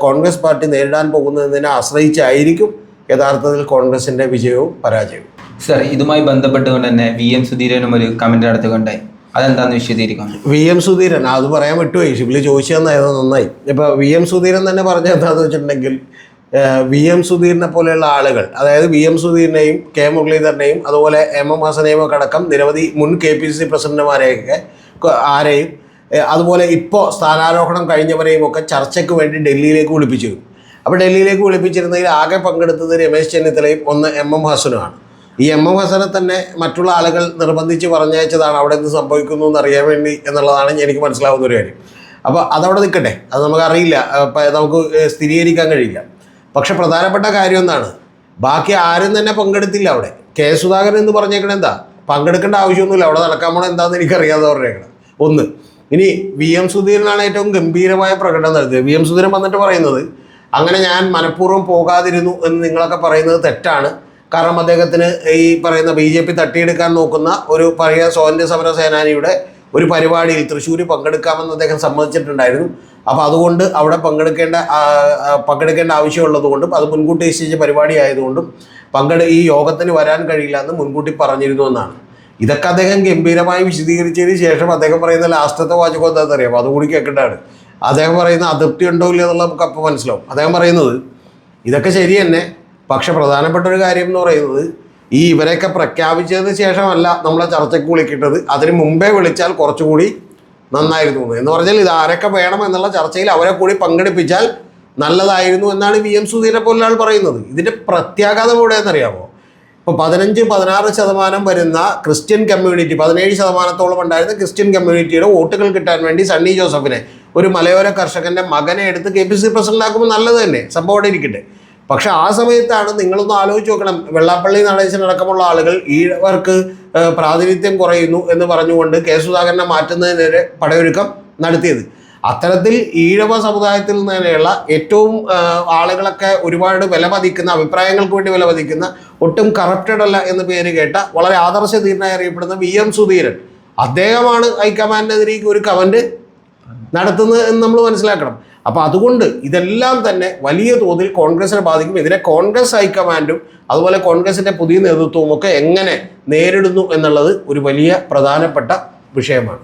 കോൺഗ്രസ് പാർട്ടി നേരിടാൻ പോകുന്നതിനെ ആശ്രയിച്ചായിരിക്കും യഥാർത്ഥത്തിൽ കോൺഗ്രസിന്റെ വിജയവും പരാജയവും. സർ ഇതുമായി ബന്ധപ്പെട്ടുകൊണ്ട് തന്നെ വി എം സുധീരനും ഒരു കമന്റ് നടത്തുകയുണ്ടായി അതെന്താന്ന് വിശദീകരിക്കാം വി എം സുധീരൻ അത് പറയാൻ പറ്റുമോ? ഷിബിലി ചോദിച്ചു തന്നായത് നന്നായി. ഇപ്പോൾ വി എം സുധീരൻ തന്നെ പറഞ്ഞ എന്താണെന്ന് വെച്ചിട്ടുണ്ടെങ്കിൽ വി എം സുധീരനെ പോലെയുള്ള ആളുകൾ അതായത് വി എം സുധീരനെയും കെ മുരളീധരനെയും അതുപോലെ എം എം ഹസനെയും ഒക്കെ അടക്കം നിരവധി മുൻ കെ പി സി പ്രസിഡന്റുമാരെയൊക്കെ ആരെയും അതുപോലെ ഇപ്പോൾ സ്ഥാനാരോഹണം കഴിഞ്ഞവരെയും ഒക്കെ ചർച്ചയ്ക്ക് വേണ്ടി ഡൽഹിയിലേക്ക് വിളിപ്പിച്ചിരുന്നു. അപ്പോൾ ഡൽഹിയിലേക്ക് വിളിപ്പിച്ചിരുന്നതിൽ ആകെ പങ്കെടുത്തത് രമേശ് ചെന്നിത്തലയും ഒന്ന് എം എം ഹസനുമാണ്. ഈ എം എം ഹസനെ തന്നെ മറ്റുള്ള ആളുകൾ നിർബന്ധിച്ച് പറഞ്ഞയച്ചതാണ് അവിടെ എന്ത് സംഭവിക്കുന്നു എന്ന് അറിയാൻ വേണ്ടി എന്നുള്ളതാണ് എനിക്ക് മനസ്സിലാവുന്ന ഒരു കാര്യം. അപ്പോൾ അതവിടെ നിൽക്കട്ടെ. അത് നമുക്കറിയില്ല. നമുക്ക് സ്ഥിരീകരിക്കാൻ കഴിയില്ല. പക്ഷെ പ്രധാനപ്പെട്ട കാര്യം എന്താണ്? ബാക്കി ആരും തന്നെ പങ്കെടുത്തില്ല അവിടെ. കെ സുധാകരൻ എന്ന് പറഞ്ഞേക്കണ എന്താ? പങ്കെടുക്കേണ്ട ആവശ്യമൊന്നുമില്ല. അവിടെ നടക്കാൻ പോണ എന്താണെന്ന് എനിക്കറിയാതെ പറഞ്ഞേക്കണം ഒന്ന് ഇനി വി എം സുധീരനാണ് ഏറ്റവും ഗംഭീരമായ പ്രകടനം നടത്തിയത്. വി എം സുധീരൻ വന്നിട്ട് പറയുന്നത് അങ്ങനെ ഞാൻ മനഃപൂർവം പോകാതിരുന്നു എന്ന് നിങ്ങളൊക്കെ പറയുന്നത് തെറ്റാണ്. കാരണം അദ്ദേഹത്തിന് ഈ പറയുന്ന ബി ജെ പി തട്ടിയെടുക്കാൻ നോക്കുന്ന ഒരു പഴയ സ്വാതന്ത്ര്യ സമര സേനാനിയുടെ ഒരു പരിപാടിയിൽ തൃശ്ശൂർ പങ്കെടുക്കാമെന്ന് അദ്ദേഹം സമ്മതിച്ചിട്ടുണ്ടായിരുന്നു. അപ്പോൾ അതുകൊണ്ട് അവിടെ പങ്കെടുക്കേണ്ട പങ്കെടുക്കേണ്ട ആവശ്യമുള്ളത് കൊണ്ടും അത് മുൻകൂട്ടി നിശ്ചയിച്ച പരിപാടി ആയതുകൊണ്ടും പങ്കെടു ഈ യോഗത്തിന് വരാൻ കഴിയില്ല എന്ന് മുൻകൂട്ടി പറഞ്ഞിരുന്നു എന്നാണ്. ഇതൊക്കെ അദ്ദേഹം ഗംഭീരമായി വിശദീകരിച്ചതിന് ശേഷം അദ്ദേഹം പറയുന്ന ലാസ്റ്റത്തെ വാചകം എന്താണെന്ന് അറിയാം അതുകൂടി കേൾക്കേണ്ടതാണ് അദ്ദേഹം പറയുന്ന അതൃപ്തി ഉണ്ടോ ഇല്ല എന്നുള്ള നമുക്ക് അപ്പോൾ മനസ്സിലാവും. അദ്ദേഹം പറയുന്നത് ഇതൊക്കെ ശരി തന്നെ പക്ഷെ പ്രധാനപ്പെട്ട ഒരു കാര്യം എന്ന് പറയുന്നത് ഈ ഇവരെയൊക്കെ പ്രഖ്യാപിച്ചതിന് ശേഷമല്ല നമ്മളെ ചർച്ചയ്ക്ക് വിളിക്കേണ്ടത്. അതിന് മുമ്പേ വിളിച്ചാൽ കുറച്ചുകൂടി നന്നായിരുന്നു എന്ന്. പറഞ്ഞാൽ ഇത് ആരൊക്കെ വേണം എന്നുള്ള ചർച്ചയിൽ അവരെ കൂടി പങ്കെടുപ്പിച്ചാൽ നല്ലതായിരുന്നു എന്നാണ് വി എം സുധീരെ പോലുള്ള ആൾ പറയുന്നത്. ഇതിന്റെ പ്രത്യാഘാതം എവിടെയെന്നറിയാമോ ഇപ്പോൾ പതിനഞ്ച് പതിനാറ് ശതമാനം വരുന്ന ക്രിസ്ത്യൻ കമ്മ്യൂണിറ്റി പതിനേഴ് ശതമാനത്തോളം ഉണ്ടായിരുന്ന ക്രിസ്ത്യൻ കമ്മ്യൂണിറ്റിയുടെ വോട്ടുകൾ കിട്ടാൻ വേണ്ടി സണ്ണി ജോസഫിനെ ഒരു മലയോര കർഷകന്റെ മകനെ എടുത്ത് കെ പി സി പ്രസിഡന്റ് ആക്കുമ്പോൾ നല്ലത് തന്നെ. സംഭവം അവിടെ ഇരിക്കട്ടെ. പക്ഷെ ആ സമയത്താണ് നിങ്ങളൊന്ന് ആലോചിച്ച് നോക്കണം. വെള്ളാപ്പള്ളി നടേശൻ അടക്കമുള്ള ആളുകൾ ഈഴവർക്ക് പ്രാതിനിധ്യം കുറയുന്നു എന്ന് പറഞ്ഞുകൊണ്ട് കെ സുധാകരനെ മാറ്റുന്നതിനെതിരെ പടയൊരുക്കം നടത്തിയത്. അത്തരത്തിൽ ഈഴവ സമുദായത്തിൽ നിന്നുള്ള ഏറ്റവും ആളുകളൊക്കെ ഒരുപാട് വില പതിക്കുന്ന അഭിപ്രായങ്ങൾക്ക് വേണ്ടി വില പതിക്കുന്ന ഒട്ടും കറപ്റ്റഡ് അല്ല എന്ന് പേര് കേട്ട വളരെ ആദർശ തീരനായി അറിയപ്പെടുന്ന വി എം സുധീരൻ. അദ്ദേഹമാണ് ഹൈക്കമാൻഡിനെതിരെ ഒരു കമന്റ് നടത്തുന്നത് എന്ന് നമ്മൾ മനസ്സിലാക്കണം. അപ്പോൾ അതുകൊണ്ട് ഇതെല്ലാം തന്നെ വലിയ തോതിൽ കോൺഗ്രസിനെ ബാധിക്കും. ഇതിനെ കോൺഗ്രസ് ഹൈക്കമാൻഡും അതുപോലെ കോൺഗ്രസിന്റെ പുതിയ നേതൃത്വവും ഒക്കെ എങ്ങനെ നേരിടുന്നു എന്നുള്ളത് ഒരു വലിയ പ്രധാനപ്പെട്ട വിഷയമാണ്.